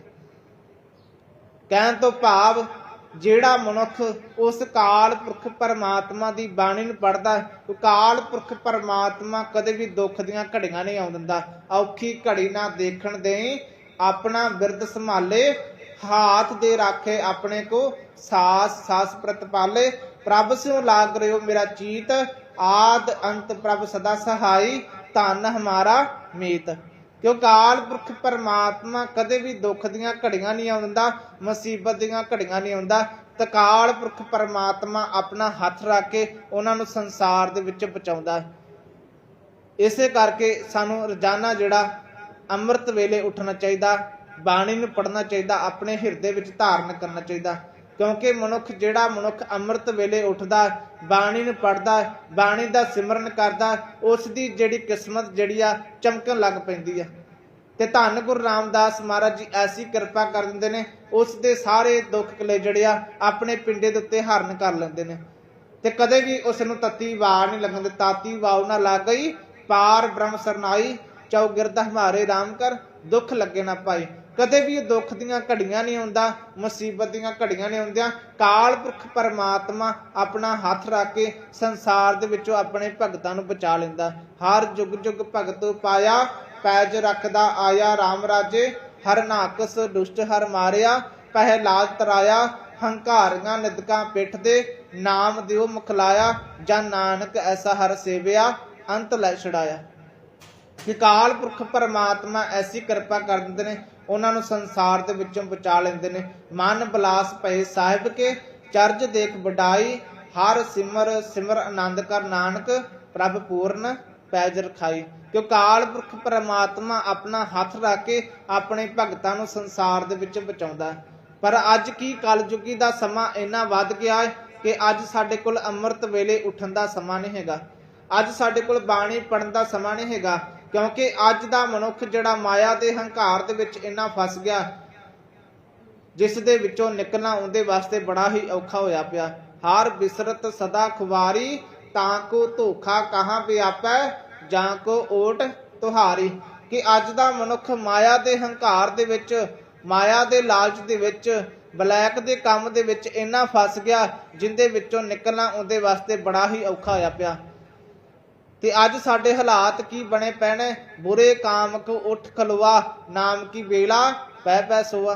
A: ਕਹਿਣ ਤੋਂ ਭਾਵ ਜਿਹੜਾ ਮਨੁੱਖ ਉਸ ਕਾਲ ਪੁਰਖ ਪਰਮਾਤਮਾ ਦੀ ਬਾਣੀ ਨੂੰ ਪੜਦਾ ਉਹ ਕਾਲ ਪੁਰਖ ਪਰਮਾਤਮਾ ਕਦੇ ਵੀ ਦੁੱਖ ਦੀਆਂ ਘੜੀਆਂ ਨਹੀਂ ਆਉਣ ਦਿੰਦਾ। ਔਖੀ ਘੜੀ ਨਾ ਦੇਖਣ ਦੇ ਆਪਣਾ ਬਿਰਦ ਸੰਭਾਲੇ, ਹਾਥ ਦੇ ਰਾਖੇ ਆਪਣੇ ਕੋ, ਸਾਸ ਸਾਸ ਪ੍ਰਤਪਾਲੇ ਪ੍ਰਭ ਸਿਉ ਲਾਗ ਰਿਓ ਮੇਰਾ ਚੀਤ, ਆਦ ਅੰਤ ਪ੍ਰਭ ਸਦਾ ਸਹਾਈ। ਧਨ ਹਮਾਰਾ ਮੀਤ। ਕਿਉਂ ਕਾਲ ਪੁਰਖ ਪਰਮਾਤਮਾ ਕਦੇ ਵੀ ਦੁੱਖ ਦੀਆਂ ਘੜੀਆਂ ਨਹੀਂ ਆਉਂਦਾ, ਮੁਸੀਬਤ ਦੀਆਂ ਘੜੀਆਂ ਨਹੀਂ ਆਉਂਦਾ ਤਕਾਲ ਪੁਰਖ ਪਰਮਾਤਮਾ ਆਪਣਾ ਹੱਥ ਰੱਖ ਕੇ ਉਹਨਾਂ ਨੂੰ ਸੰਸਾਰ ਦੇ ਵਿੱਚ ਬਚਾਉਂਦਾ ਇਸੇ ਕਰਕੇ ਸਾਨੂੰ ਰੋਜ਼ਾਨਾ ਜਿਹੜਾ ਅੰਮ੍ਰਿਤ ਵੇਲੇ ਉੱਠਣਾ ਚਾਹੀਦਾ, ਬਾਣੀ ਨੂੰ ਪੜ੍ਹਨਾ ਚਾਹੀਦਾ, ਆਪਣੇ ਹਿਰਦੇ ਵਿੱਚ ਧਾਰਨ ਕਰਨਾ ਚਾਹੀਦਾ। ਕਿਉਂਕਿ ਮਨੁੱਖ ਜਿਹੜਾ ਮਨੁੱਖ ਅੰਮ੍ਰਿਤ ਵੇਲੇ ਉੱਠਦਾ, ਬਾਣੀ ਨੂੰ ਪੜ੍ਹਦਾ, ਬਾਣੀ ਦਾ ਸਿਮਰਨ ਕਰਦਾ ਉਸ ਦੀ ਜਿਹੜੀ ਕਿਸਮਤ ਜਿਹੜੀ ਆ ਚਮਕਣ ਲੱਗ ਪੈਂਦੀ ਆ। ਤੇ ਧੰਨ ਗੁਰੂ ਰਾਮਦਾਸ ਮਹਾਰਾਜ ਜੀ ਐਸੀ ਕਿਰਪਾ ਕਰ ਦਿੰਦੇ ਨੇ ਉਸ ਦੇ ਸਾਰੇ ਦੁੱਖ ਕਲੇ ਜਿਹੜੇ ਆ ਆਪਣੇ ਪਿੰਡੇ ਦੇ ਉੱਤੇ ਹਰਨ ਕਰ ਲੈਂਦੇ ਨੇ। ਤੇ ਕਦੇ ਵੀ ਉਸ ਨੂੰ ਤਤੀ ਵਾਰ ਨਹੀਂ ਲੱਗਣ ਦਿੱਤਾ, ਤਾਤੀ ਵਾਉ ਨਾ ਲੱਗ ਗਈ, ਪਾਰ ਬ੍ਰਹਮ ਸਰਨਾਈ, ਚੌਗਿਰਦ ਹਮਾਰੇ ਰਾਮ ਕਰ, ਦੁੱਖ ਲੱਗੇ ਨਾ ਪਾਈ ਕਦੇ ਵੀ ਇਹ ਦੁੱਖ ਦੀਆਂ ਘੜੀਆਂ ਨਹੀਂ ਆਉਂਦਾ, ਮੁਸੀਬਤ ਦੀਆਂ ਘੜੀਆਂ ਨਹੀਂ ਆਉਂਦੀਆਂ। ਕਾਲ ਪੁਰਖ ਪਰਮਾਤਮਾ ਆਪਣਾ ਹੱਥ ਰੱਖ ਕੇ ਸੰਸਾਰ ਦੇ ਵਿੱਚੋਂ ਆਪਣੇ ਭਗਤਾਂ ਨੂੰ ਬਚਾ ਲੈਂਦਾ। ਹਰ ਜੁਗ ਜੁਗ ਭਗਤ ਪਾਇਆ, ਪੈਜ ਰੱਖਦਾ ਆਇਆ RAM ਰਾਜੇ। ਹਰ ਨਾਕਸ ਦੁਸ਼ਟ ਹਰ ਮਾਰਿਆ ਪਹਿਲਾਦ ਤਰਾਇਆ। ਹੰਕਾਰੀਆਂ ਨਿਦਕਾਂ ਪਿੱਠ ਦੇ ਨਾਮ ਦਿਓ ਮੁਖਲਾਇਆ। ਜਨ ਨਾਨਕ ਐਸਾ ਹਰ ਸੇਵਿਆ, ਅੰਤ ਲੈ ਛੜਾਇਆ ਕਿ ਕਾਲ ਪੁਰਖ ਪਰਮਾਤਮਾ ਐਸੀ ਕਿਰਪਾ ਕਰ ਦਿੰਦੇ ਨੇ ਉਹਨਾਂ ਨੂੰ ਸੰਸਾਰ ਦੇ ਵਿੱਚੋਂ ਬਚਾ ਲੈਂਦੇ ਨੇ। ਮਨ ਬਲਾਸ ਪਏ ਸਾਹਿਬ ਕੇ ਚਰਜ ਦੇਖ ਵਡਾਈ, ਹਰ ਸਿਮਰ ਸਿਮਰ ਆਨੰਦ ਕਰ ਨਾਨਕ, ਪ੍ਰਭ ਪੂਰਨ ਪੈਜ ਰਖਾਈ। ਕਿਉਂ ਕਾਲ ਪੁਰਖ ਪਰਮਾਤਮਾ ਆਪਣਾ ਹੱਥ ਰੱਖ ਕੇ ਆਪਣੇ ਭਗਤਾਂ ਨੂੰ ਸੰਸਾਰ ਦੇ ਵਿੱਚ ਬਚਾਉਂਦਾ ਹੈ। ਪਰ ਅੱਜ ਕੀ ਕਲਯੁਗੀ ਦਾ ਸਮਾਂ ਇੰਨਾ ਵੱਧ ਗਿਆ ਹੈ ਕਿ ਅੱਜ ਸਾਡੇ ਕੋਲ ਅੰਮ੍ਰਿਤ ਵੇਲੇ ਉੱਠਣ ਦਾ ਸਮਾਂ ਨਹੀਂ ਹੈਗਾ। ਅੱਜ ਸਾਡੇ ਕੋਲ ਬਾਣੀ ਪੜਨ ਦਾ ਸਮਾਂ ਨਹੀਂ ਹੈਗਾ। ਕਿਉਂਕਿ ਅੱਜ ਦਾ ਮਨੁੱਖ ਜਿਹੜਾ ਮਾਇਆ ਦੇ ਹੰਕਾਰ ਦੇ ਵਿੱਚ ਇੰਨਾ ਫਸ ਗਿਆ, ਜਿਸ ਦੇ ਵਿੱਚੋਂ ਨਿਕਲਣਾ ਉਹਦੇ ਵਾਸਤੇ ਬੜਾ ਹੀ ਔਖਾ ਹੋਇਆ ਪਿਆ। ਹਾਰ ਬਿਸਰਤ ਸਦਾ ਖੁਵਾਰੀ, ਤਾਂ ਕੋ ਧੋਖਾ ਕਹਾਂ ਵਿਆਪੈ, ਜਾਂ ਕੋ ਓਟ ਤੁਹਾਰੀ। ਕਿ ਅੱਜ ਦਾ ਮਨੁੱਖ ਮਾਇਆ ਦੇ ਹੰਕਾਰ ਦੇ ਵਿੱਚ, ਮਾਇਆ ਦੇ ਲਾਲਚ ਦੇ ਵਿੱਚ, ਬਲੈਕ ਦੇ ਕੰਮ ਦੇ ਵਿੱਚ ਇੰਨਾ ਫਸ ਗਿਆ, ਜਿੰਦੇ ਵਿੱਚੋਂ ਨਿਕਲਣਾ ਉਹਦੇ ਵਾਸਤੇ ਬੜਾ ਹੀ ਔਖਾ ਹੋਇਆ ਪਿਆ। ਤੇ ਅੱਜ ਸਾਡੇ ਹਾਲਾਤ ਕੀ ਬਣੇ ਪੈਣੇ? ਬੁਰੇ ਕਾਮਕ ਕੋ ਉੱਠ ਖਲਵਾ ਨਾਮ ਕੀ ਵੇਲਾ? ਪੈ ਪੈ ਸੋਆ।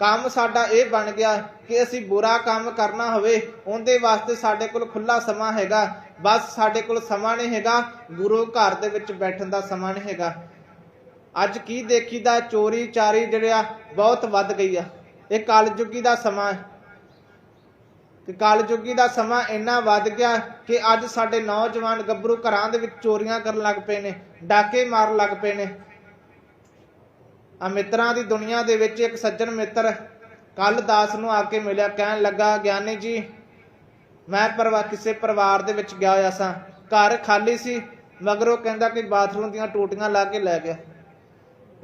A: ਕੰਮ ਸਾਡਾ ਇਹ ਬਣ ਗਿਆ ਕਿ ਅਸੀਂ ਬੁਰਾ ਕੰਮ ਕਰਨਾ ਹੋਵੇ, ਉਹਦੇ ਵਾਸਤੇ ਸਾਡੇ ਕੋਲ ਖੁੱਲਾ ਸਮਾਂ ਹੈਗਾ। ਬਸ ਸਾਡੇ ਕੋਲ ਸਮਾਂ ਨਹੀਂ ਹੈਗਾ, ਗੁਰੂ ਘਰ ਦੇ ਵਿੱਚ ਬੈਠਣ ਦਾ ਸਮਾਂ ਨਹੀਂ ਹੈਗਾ। ਅੱਜ ਕੀ ਦੇਖੀਦਾ ਚੋਰੀ ਚਾਰੀ ਜਿਹੜਿਆ ਬਹੁਤ ਵੱਧ ਗਈ ਆ। ਇਹ ਕਲਯੁਗੀ ਦਾ ਸਮਾਂ ਹੈ। ਕਿ ਕਲਯੁਗੀ ਦਾ ਸਮਾਂ ਇੰਨਾ ਵੱਧ ਗਿਆ ਕਿ ਅੱਜ ਸਾਡੇ ਨੌਜਵਾਨ ਗੱਭਰੂ ਘਰਾਂ ਦੇ ਵਿੱਚ ਚੋਰੀਆਂ ਕਰਨ ਲੱਗ ਪਏ ਨੇ, ਡਾਕੇ ਮਾਰਨ ਲੱਗ ਪਏ ਨੇ। ਆ ਮਿੱਤਰਾਂ ਦੀ ਦੁਨੀਆ ਦੇ ਵਿੱਚ ਇੱਕ ਸੱਜਣ ਮਿੱਤਰ ਕੱਲ ਦਾਸ ਨੂੰ ਆ ਕੇ ਮਿਲਿਆ, ਕਹਿਣ ਲੱਗਾ, ਗਿਆਨੀ ਜੀ, ਮੈਂ ਪਰਵਾ, ਕਿਸੇ ਪਰਿਵਾਰ ਦੇ ਵਿੱਚ ਗਿਆ ਹੋਇਆ ਸਾਂ। ਘਰ ਖਾਲੀ ਸੀ, ਮਗਰ ਉਹ ਕਹਿੰਦਾ ਕਿ ਬਾਥਰੂਮ ਦੀਆਂ ਟੂਟੀਆਂ ਲਾ ਕੇ ਲੈ ਗਿਆ।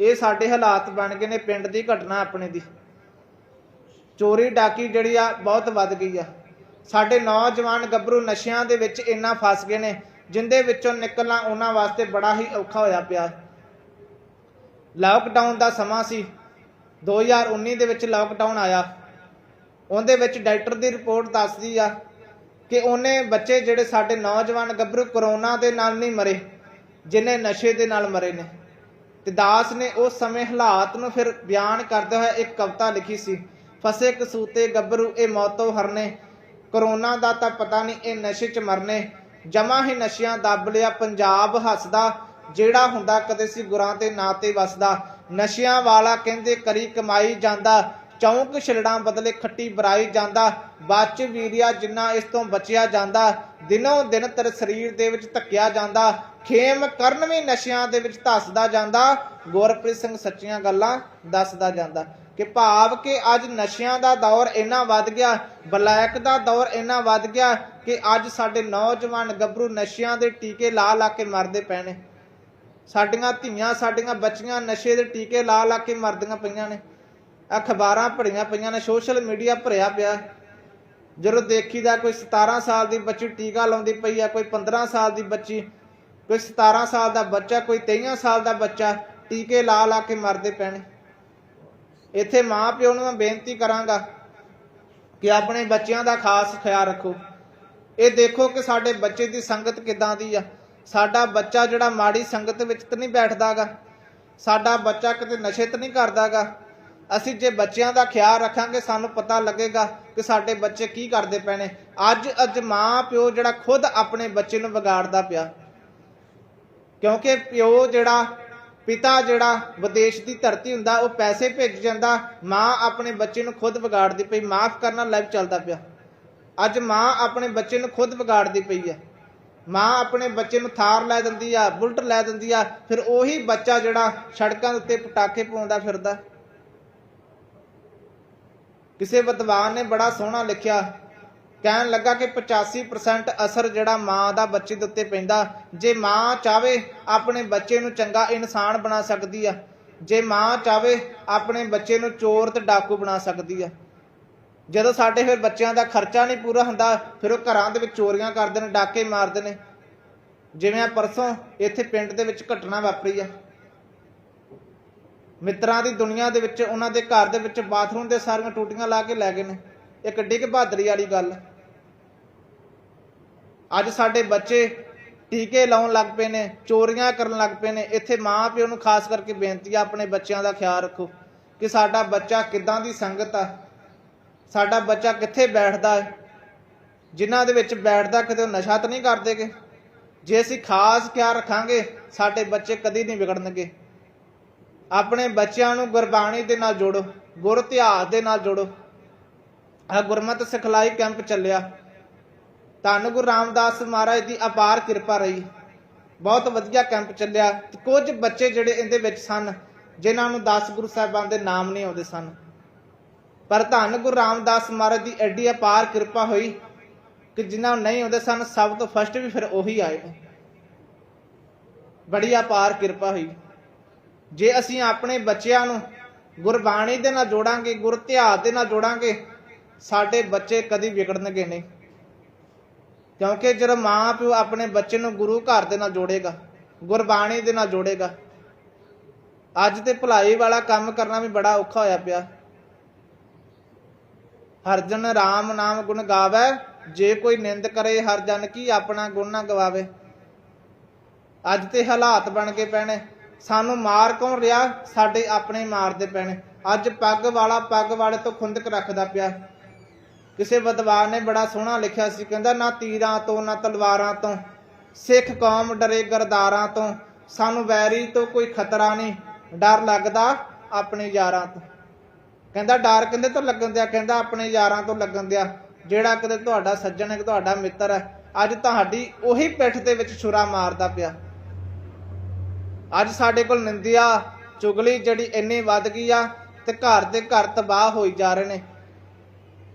A: ਇਹ ਸਾਡੇ ਹਾਲਾਤ ਬਣ ਗਏ ਨੇ, ਪਿੰਡ ਦੀ ਘਟਨਾ ਆਪਣੇ ਦੀ। ਚੋਰੀ ਡਾਕੀ ਜਿਹੜੀ ਆ ਬਹੁਤ ਵੱਧ ਗਈ ਆ। ਸਾਡੇ ਨੌਜਵਾਨ ਗੱਭਰੂ ਨਸ਼ਿਆਂ ਦੇ ਵਿੱਚ ਇੰਨਾ ਫਸ ਗਏ ਨੇ, ਜਿੰਦੇ ਵਿੱਚੋਂ ਨਿਕਲਣਾ ਉਹਨਾਂ ਵਾਸਤੇ ਬੜਾ ਹੀ ਔਖਾ ਹੋਇਆ ਪਿਆ। ਲਾਕਡਾਊਨ ਦਾ ਸਮਾਂ ਸੀ। 2019 ਦੇ ਵਿੱਚ ਲਾਕਡਾਊਨ ਆਇਆ। ਉਹਦੇ ਵਿੱਚ ਡਾਕਟਰ ਦੀ ਰਿਪੋਰਟ ਦੱਸਦੀ ਆ ਕਿ ਉਹਨੇ ਬੱਚੇ ਜਿਹੜੇ ਸਾਡੇ ਨੌਜਵਾਨ ਗੱਭਰੂ ਕਰੋਨਾ ਦੇ ਨਾਲ ਨਹੀਂ ਮਰੇ, ਜਿਨੇ ਨਸ਼ੇ ਦੇ ਨਾਲ ਮਰੇ ਨੇ। ਤੇ ਦਾਸ ਨੇ ਉਸ ਸਮੇਂ ਹਾਲਾਤ ਨੂੰ ਫਿਰ ਬਿਆਨ ਕਰਦੇ ਹੋਏ ਇੱਕ ਕਵਿਤਾ ਲਿਖੀ ਸੀ। ਫਸੇ ਕਸੂਤੇ ਗੱਭਰੂ, ਇਹ ਮੌਤੋਂ ਹਰਨੇ। ਕਰੋਨਾ ਦਾ ਤਾਂ ਪਤਾ ਨਹੀਂ, ਇਹ ਨਸ਼ੇ 'ਚ ਮਰਨੇ। ਜਮਾ ਹੀ ਨਸ਼ਿਆਂ ਦੱਬ ਲਿਆ ਪੰਜਾਬ ਹੱਸਦਾ। ਜਿਹੜਾ ਹੁੰਦਾ ਕਦੇ ਸੀ ਗੁਰਾਂ ਦੇ ਨਾਂ ਤੇ ਵਸਦਾ। ਨਸ਼ਿਆਂ ਵਾਲਾ ਕਹਿੰਦੇ ਕਰੀ ਕਮਾਈ ਜਾਂਦਾ। ਚੌਂਕ ਛਲੜਾਂ ਬਦਲੇ ਖੱਟੀ ਬਰਾਈ ਜਾਂਦਾ। ਬਚ ਵੀਰਿਆ ਜਿੰਨਾ ਇਸ ਤੋਂ ਬਚਿਆ ਜਾਂਦਾ, ਦਿਨੋਂ ਦਿਨ ਤੇਰੇ ਸਰੀਰ ਦੇ ਵਿੱਚ ਧੱਕਿਆ ਜਾਂਦਾ। ਖੇਮ ਕਰਨ ਵੀ ਨਸ਼ਿਆਂ ਦੇ ਵਿੱਚ ਧੱਸਦਾ ਜਾਂਦਾ। ਗੁਰਪ੍ਰੀਤ ਸਿੰਘ ਸੱਚੀਆਂ ਗੱਲਾਂ ਦੱਸਦਾ ਜਾਂਦਾ। ਕਿ ਭਾਵ ਕਿ ਅੱਜ ਨਸ਼ਿਆਂ ਦਾ ਦੌਰ ਇੰਨਾ ਵੱਧ ਗਿਆ, ਬਲੈਕ ਦਾ ਦੌਰ ਇੰਨਾ ਵੱਧ ਗਿਆ ਕਿ ਅੱਜ ਸਾਡੇ ਨੌਜਵਾਨ ਗੱਭਰੂ ਨਸ਼ਿਆਂ ਦੇ ਟੀਕੇ ਲਾ ਲਾ ਕੇ ਮਰਦੇ ਪਏ ਨੇ। ਸਾਡੀਆਂ ਧੀਆਂ, ਸਾਡੀਆਂ ਬੱਚੀਆਂ ਨਸ਼ੇ ਦੇ ਟੀਕੇ ਲਾ ਲਾ ਕੇ ਮਰਦੀਆਂ ਪਈਆਂ ਨੇ। ਅਖਬਾਰਾਂ ਭਰੀਆਂ ਪਈਆਂ ਨੇ, ਸੋਸ਼ਲ ਮੀਡੀਆ ਭਰਿਆ ਪਿਆ। ਜਦੋਂ ਦੇਖੀਦਾ ਕੋਈ 17 ਸਾਲ ਦੀ ਬੱਚੀ ਟੀਕਾ ਲਾਉਂਦੀ ਪਈ ਆ, ਕੋਈ 15 ਸਾਲ ਦੀ ਬੱਚੀ, ਕੋਈ 17 ਸਾਲ ਦਾ ਬੱਚਾ, ਕੋਈ 23 ਸਾਲ ਦਾ ਬੱਚਾ ਟੀਕੇ ਲਾ ਲਾ ਕੇ ਮਰਦੇ ਪੈਣੇ ਇੱਥੇ ਮਾਂ ਪਿਓ ਨੂੰ ਮੈਂ ਬੇਨਤੀ ਕਰਾਂਗਾ ਕਿ ਆਪਣੇ ਬੱਚਿਆਂ ਦਾ ਖਾਸ ਖਿਆਲ ਰੱਖੋ। ਇਹ ਦੇਖੋ ਕਿ ਸਾਡੇ ਬੱਚੇ ਦੀ ਸੰਗਤ ਕਿਦਾਂ ਦੀ ਆ। ਸਾਡਾ ਬੱਚਾ ਜਿਹੜਾ ਮਾੜੀ ਸੰਗਤ ਵਿੱਚ ਤਾਂ ਨਹੀਂ ਬੈਠਦਾਗਾ। ਸਾਡਾ ਬੱਚਾ ਕਿਤੇ ਨਸ਼ੇ ਤਾਂ ਨਹੀਂ ਕਰਦਾਗਾ। ਅਸੀਂ ਜੇ ਬੱਚਿਆਂ ਦਾ ਖਿਆਲ ਰੱਖਾਂਗੇ, ਸਾਨੂੰ ਪਤਾ ਲੱਗੇਗਾ ਕਿ ਸਾਡੇ ਬੱਚੇ ਕੀ ਕਰਦੇ ਪਏ ਨੇ। ਅੱਜ ਅੱਜ ਮਾਂ ਪਿਓ ਜਿਹੜਾ ਖੁਦ ਆਪਣੇ ਬੱਚੇ ਨੂੰ ਵਿਗਾੜਦਾ ਪਿਆ। ਕਿਉਂਕਿ ਪਿਓ ਜਿਹੜਾ ਪਿਤਾ ਜਿਹੜਾ ਵਿਦੇਸ਼ ਦੀ ਧਰਤੀ ਹੁੰਦਾ, ਉਹ ਪੈਸੇ ਭੇਜ ਜਾਂਦਾ, ਮਾਂ ਆਪਣੇ ਬੱਚੇ ਨੂੰ ਖੁਦ ਵਿਗਾੜਦੀ ਪਈ, ਮਾਫ ਕਰਨਾ ਲਾਈਵ ਚੱਲਦਾ ਪਿਆ। ਅੱਜ ਮਾਂ ਆਪਣੇ ਬੱਚੇ ਨੂੰ ਖੁਦ ਵਿਗਾੜਦੀ ਪਈ ਹੈ। ਮਾਂ ਆਪਣੇ ਬੱਚੇ ਨੂੰ ਥਾਰ ਲੈ ਦਿੰਦੀ ਆ, ਬੁਲਟ ਲੈ ਦਿੰਦੀ ਆ, ਫਿਰ ਉਹੀ ਬੱਚਾ ਜਿਹੜਾ ਸੜਕਾਂ ਦੇ ਉੱਤੇ ਪਟਾਕੇ ਪਾਉਂਦਾ ਫਿਰਦਾ। ਕਿਸੇ ਵਿਦਵਾਨ ਨੇ ਬੜਾ ਸੋਹਣਾ ਲਿਖਿਆ ਕਹਿਣ ਲੱਗਾ ਕਿ 85% ਅਸਰ ਜਿਹੜਾ ਮਾਂ ਦਾ ਬੱਚੇ ਦੇ ਉੱਤੇ ਪੈਂਦਾ, ਜੇ ਮਾਂ ਚਾਵੇ ਆਪਣੇ ਬੱਚੇ ਨੂੰ ਚੰਗਾ ਇਨਸਾਨ ਬਣਾ ਸਕਦੀ ਆ, ਜੇ ਮਾਂ ਚਾਵੇ ਆਪਣੇ ਬੱਚੇ ਨੂੰ ਚੋਰ ਤੇ ਡਾਕੂ ਬਣਾ ਸਕਦੀ ਆ, ਜਦੋਂ ਸਾਡੇ ਫਿਰ ਬੱਚਿਆਂ ਦਾ ਖਰਚਾ ਨਹੀਂ ਪੂਰਾ ਹੁੰਦਾ, ਫਿਰ ਉਹ ਘਰਾਂ ਦੇ ਵਿੱਚ ਚੋਰੀਆਂ ਕਰਦੇ ਨੇ, ਡਾਕੇ ਮਾਰਦੇ ਨੇ। ਜਿਵੇਂ ਆ ਪਰਸੋਂ ਇੱਥੇ ਪਿੰਡ ਦੇ ਵਿੱਚ ਘਟਨਾ ਵਾਪਰੀ ਆ। ਮਿੱਤਰਾਂ ਦੀ ਦੁਨੀਆ ਦੇ ਵਿੱਚ, ਉਹਨਾਂ ਦੇ ਘਰ ਦੇ ਵਿੱਚ ਬਾਥਰੂਮ ਦੇ ਸਾਰੀਆਂ ਟੂਟੀਆਂ ਲਾ ਕੇ ਲੈ ਗਏ ਨੇ। ਇੱਕ ਡਿੱਗ ਬਹਾਦਰੀ ਵਾਲੀ ਗੱਲ। ਅੱਜ ਸਾਡੇ ਬੱਚੇ ਟੀਕੇ ਲਾਉਣ ਲੱਗ ਪਏ ਨੇ, ਚੋਰੀਆਂ ਕਰਨ ਲੱਗ ਪਏ ਨੇ, ਇੱਥੇ ਮਾਂ ਪਿਓ ਨੂੰ ਖਾਸ ਕਰਕੇ ਬੇਨਤੀ ਆ ਆਪਣੇ ਬੱਚਿਆਂ ਦਾ ਖਿਆਲ ਰੱਖੋ ਕਿ ਸਾਡਾ ਬੱਚਾ ਕਿੱਦਾਂ ਦੀ ਸੰਗਤ ਆ, ਸਾਡਾ ਬੱਚਾ ਕਿੱਥੇ ਬੈਠਦਾ ਹੈ, ਜਿਨ੍ਹਾਂ ਦੇ ਵਿੱਚ ਬੈਠਦਾ ਕਿਤੇ ਉਹ ਨਸ਼ਾ ਤਾਂ ਨਹੀਂ ਕਰਦੇਗੇ, ਜੇ ਅਸੀਂ ਖਾਸ ਖਿਆਲ ਰੱਖਾਂਗੇ, ਸਾਡੇ ਬੱਚੇ ਕਦੀ ਨਹੀਂ ਵਿਗੜਨਗੇ। ਆਪਣੇ ਬੱਚਿਆਂ ਨੂੰ ਗੁਰਬਾਣੀ ਦੇ ਨਾਲ ਜੋੜੋ, ਗੁਰ ਇਤਿਹਾਸ ਦੇ ਨਾਲ ਜੋੜੋ। ਆ ਗੁਰਮਤਿ ਸਿਖਲਾਈ ਕੈਂਪ ਚੱਲਿਆ। ਧੰਨ ਗੁਰੂ ਰਾਮਦਾਸ ਮਹਾਰਾਜ ਦੀ ਅਪਾਰ ਕਿਰਪਾ ਰਹੀ। ਬਹੁਤ ਵਧੀਆ ਕੈਂਪ ਚੱਲਿਆ। ਕੁਝ ਬੱਚੇ ਜਿਹੜੇ ਇਹਦੇ ਵਿੱਚ ਸਨ, ਜਿਨ੍ਹਾਂ ਨੂੰ 10 ਗੁਰੂ ਸਾਹਿਬਾਨ ਦੇ ਨਾਮ ਨਹੀਂ ਆਉਂਦੇ ਸਨ। ਪਰ ਧੰਨ ਗੁਰੂ ਰਾਮਦਾਸ ਮਹਾਰਾਜ ਦੀ ਐਡੀ ਅਪਾਰ ਕਿਰਪਾ ਹੋਈ ਕਿ ਜਿਨ੍ਹਾਂ ਨੂੰ ਨਹੀਂ ਆਉਂਦੇ ਸਨ, ਸਭ ਤੋਂ ਫਸਟ ਵੀ ਫਿਰ ਉਹੀ ਆਏ। ਬੜੀ ਅਪਾਰ ਕਿਰਪਾ ਹੋਈ। ਜੇ ਅਸੀਂ ਆਪਣੇ ਬੱਚਿਆਂ ਨੂੰ ਗੁਰਬਾਣੀ ਦੇ ਨਾਲ ਜੋੜਾਂਗੇ, ਗੁਰ ਇਤਿਹਾਸ ਦੇ ਨਾਲ ਜੋੜਾਂਗੇ, ਸਾਡੇ ਬੱਚੇ ਕਦੀ ਵਿਗੜਨਗੇ ਨਹੀਂ। ਕਿਉਂਕਿ ਜਦੋਂ ਮਾਂ ਪਿਓ ਆਪਣੇ ਬੱਚੇ ਨੂੰ ਗੁਰੂ ਘਰ ਦੇ ਨਾਲ ਜੋੜੇਗਾ, ਗੁਰਬਾਣੀ ਦੇ ਨਾਲ ਜੋੜੇਗਾ, ਅੱਜ ਤੇ ਭਲਾਈ ਵਾਲਾ ਕੰਮ ਕਰਨਾ ਵੀ ਬੜਾ ਔਖਾ ਹੋਇਆ ਪਿਆ। ਹਰ ਜਨ RAM ਨਾਮ ਗੁਣ ਗਾਵੇ, ਜੇ ਕੋਈ ਨਿੰਦ ਕਰੇ ਹਰ ਜਨ ਕੀ ਆਪਣਾ ਗੁਣ ਨਾ ਗਵਾਵੇ। ਅੱਜ ਤੇ ਹਾਲਾਤ ਬਣ ਕੇ ਪੈਣੇ। ਸਾਨੂੰ ਮਾਰ ਕੌਣ ਰਿਹਾ? ਸਾਡੇ ਆਪਣੇ ਮਾਰਦੇ ਪੈਣੇ। ਅੱਜ ਪੱਗ ਵਾਲਾ ਪੱਗ ਵਾਲੇ ਤੋਂ ਖੁੰਦਕ ਰੱਖਦਾ ਪਿਆ। ਕਿਸੇ ਵਿਦਵਾਨ ਨੇ ਬੜਾ ਸੋਹਣਾ ਲਿਖਿਆ ਸੀ, ਕਹਿੰਦਾ ਨਾ ਤੀਰਾਂ ਤੋਂ, ਨਾ ਤਲਵਾਰਾਂ ਤੋਂ, ਸਿੱਖ ਕੌਮ ਡਰੇ ਗਰਦਾਰਾਂ ਤੋਂ, ਸਾਨੂੰ ਵੈਰੀ ਤੋਂ ਕੋਈ ਖਤਰਾ ਨਹੀਂ, ਡਰ ਲੱਗਦਾ ਆਪਣੇ ਯਾਰਾਂ ਤੋਂ। ਕਹਿੰਦਾ ਡਰ ਕਿੰਦੇ ਤੋਂ ਲੱਗਣ ਦਿਆ? ਕਹਿੰਦਾ ਆਪਣੇ ਯਾਰਾਂ ਤੋਂ ਲੱਗਣ ਦਿਆ। ਜਿਹੜਾ ਕਦੇ ਤੁਹਾਡਾ ਸੱਜਣ ਹੈ ਤੁਹਾਡਾ ਮਿੱਤਰ ਹੈ, ਅੱਜ ਤੁਹਾਡੀ ਉਹੀ ਪਿੱਠ ਦੇ ਵਿੱਚ ਛੁਰਾ ਮਾਰਦਾ ਪਿਆ। ਅੱਜ ਸਾਡੇ ਕੋਲ ਨਿੰਦਿਆ, ਚੁਗਲੀ ਜਿਹੜੀ ਇੰਨੀ ਵੱਧ ਗਈ ਆ, ਤੇ ਘਰ ਦੇ ਘਰ ਤਬਾਹ ਹੋਈ ਜਾ ਰਹੇ ਨੇ।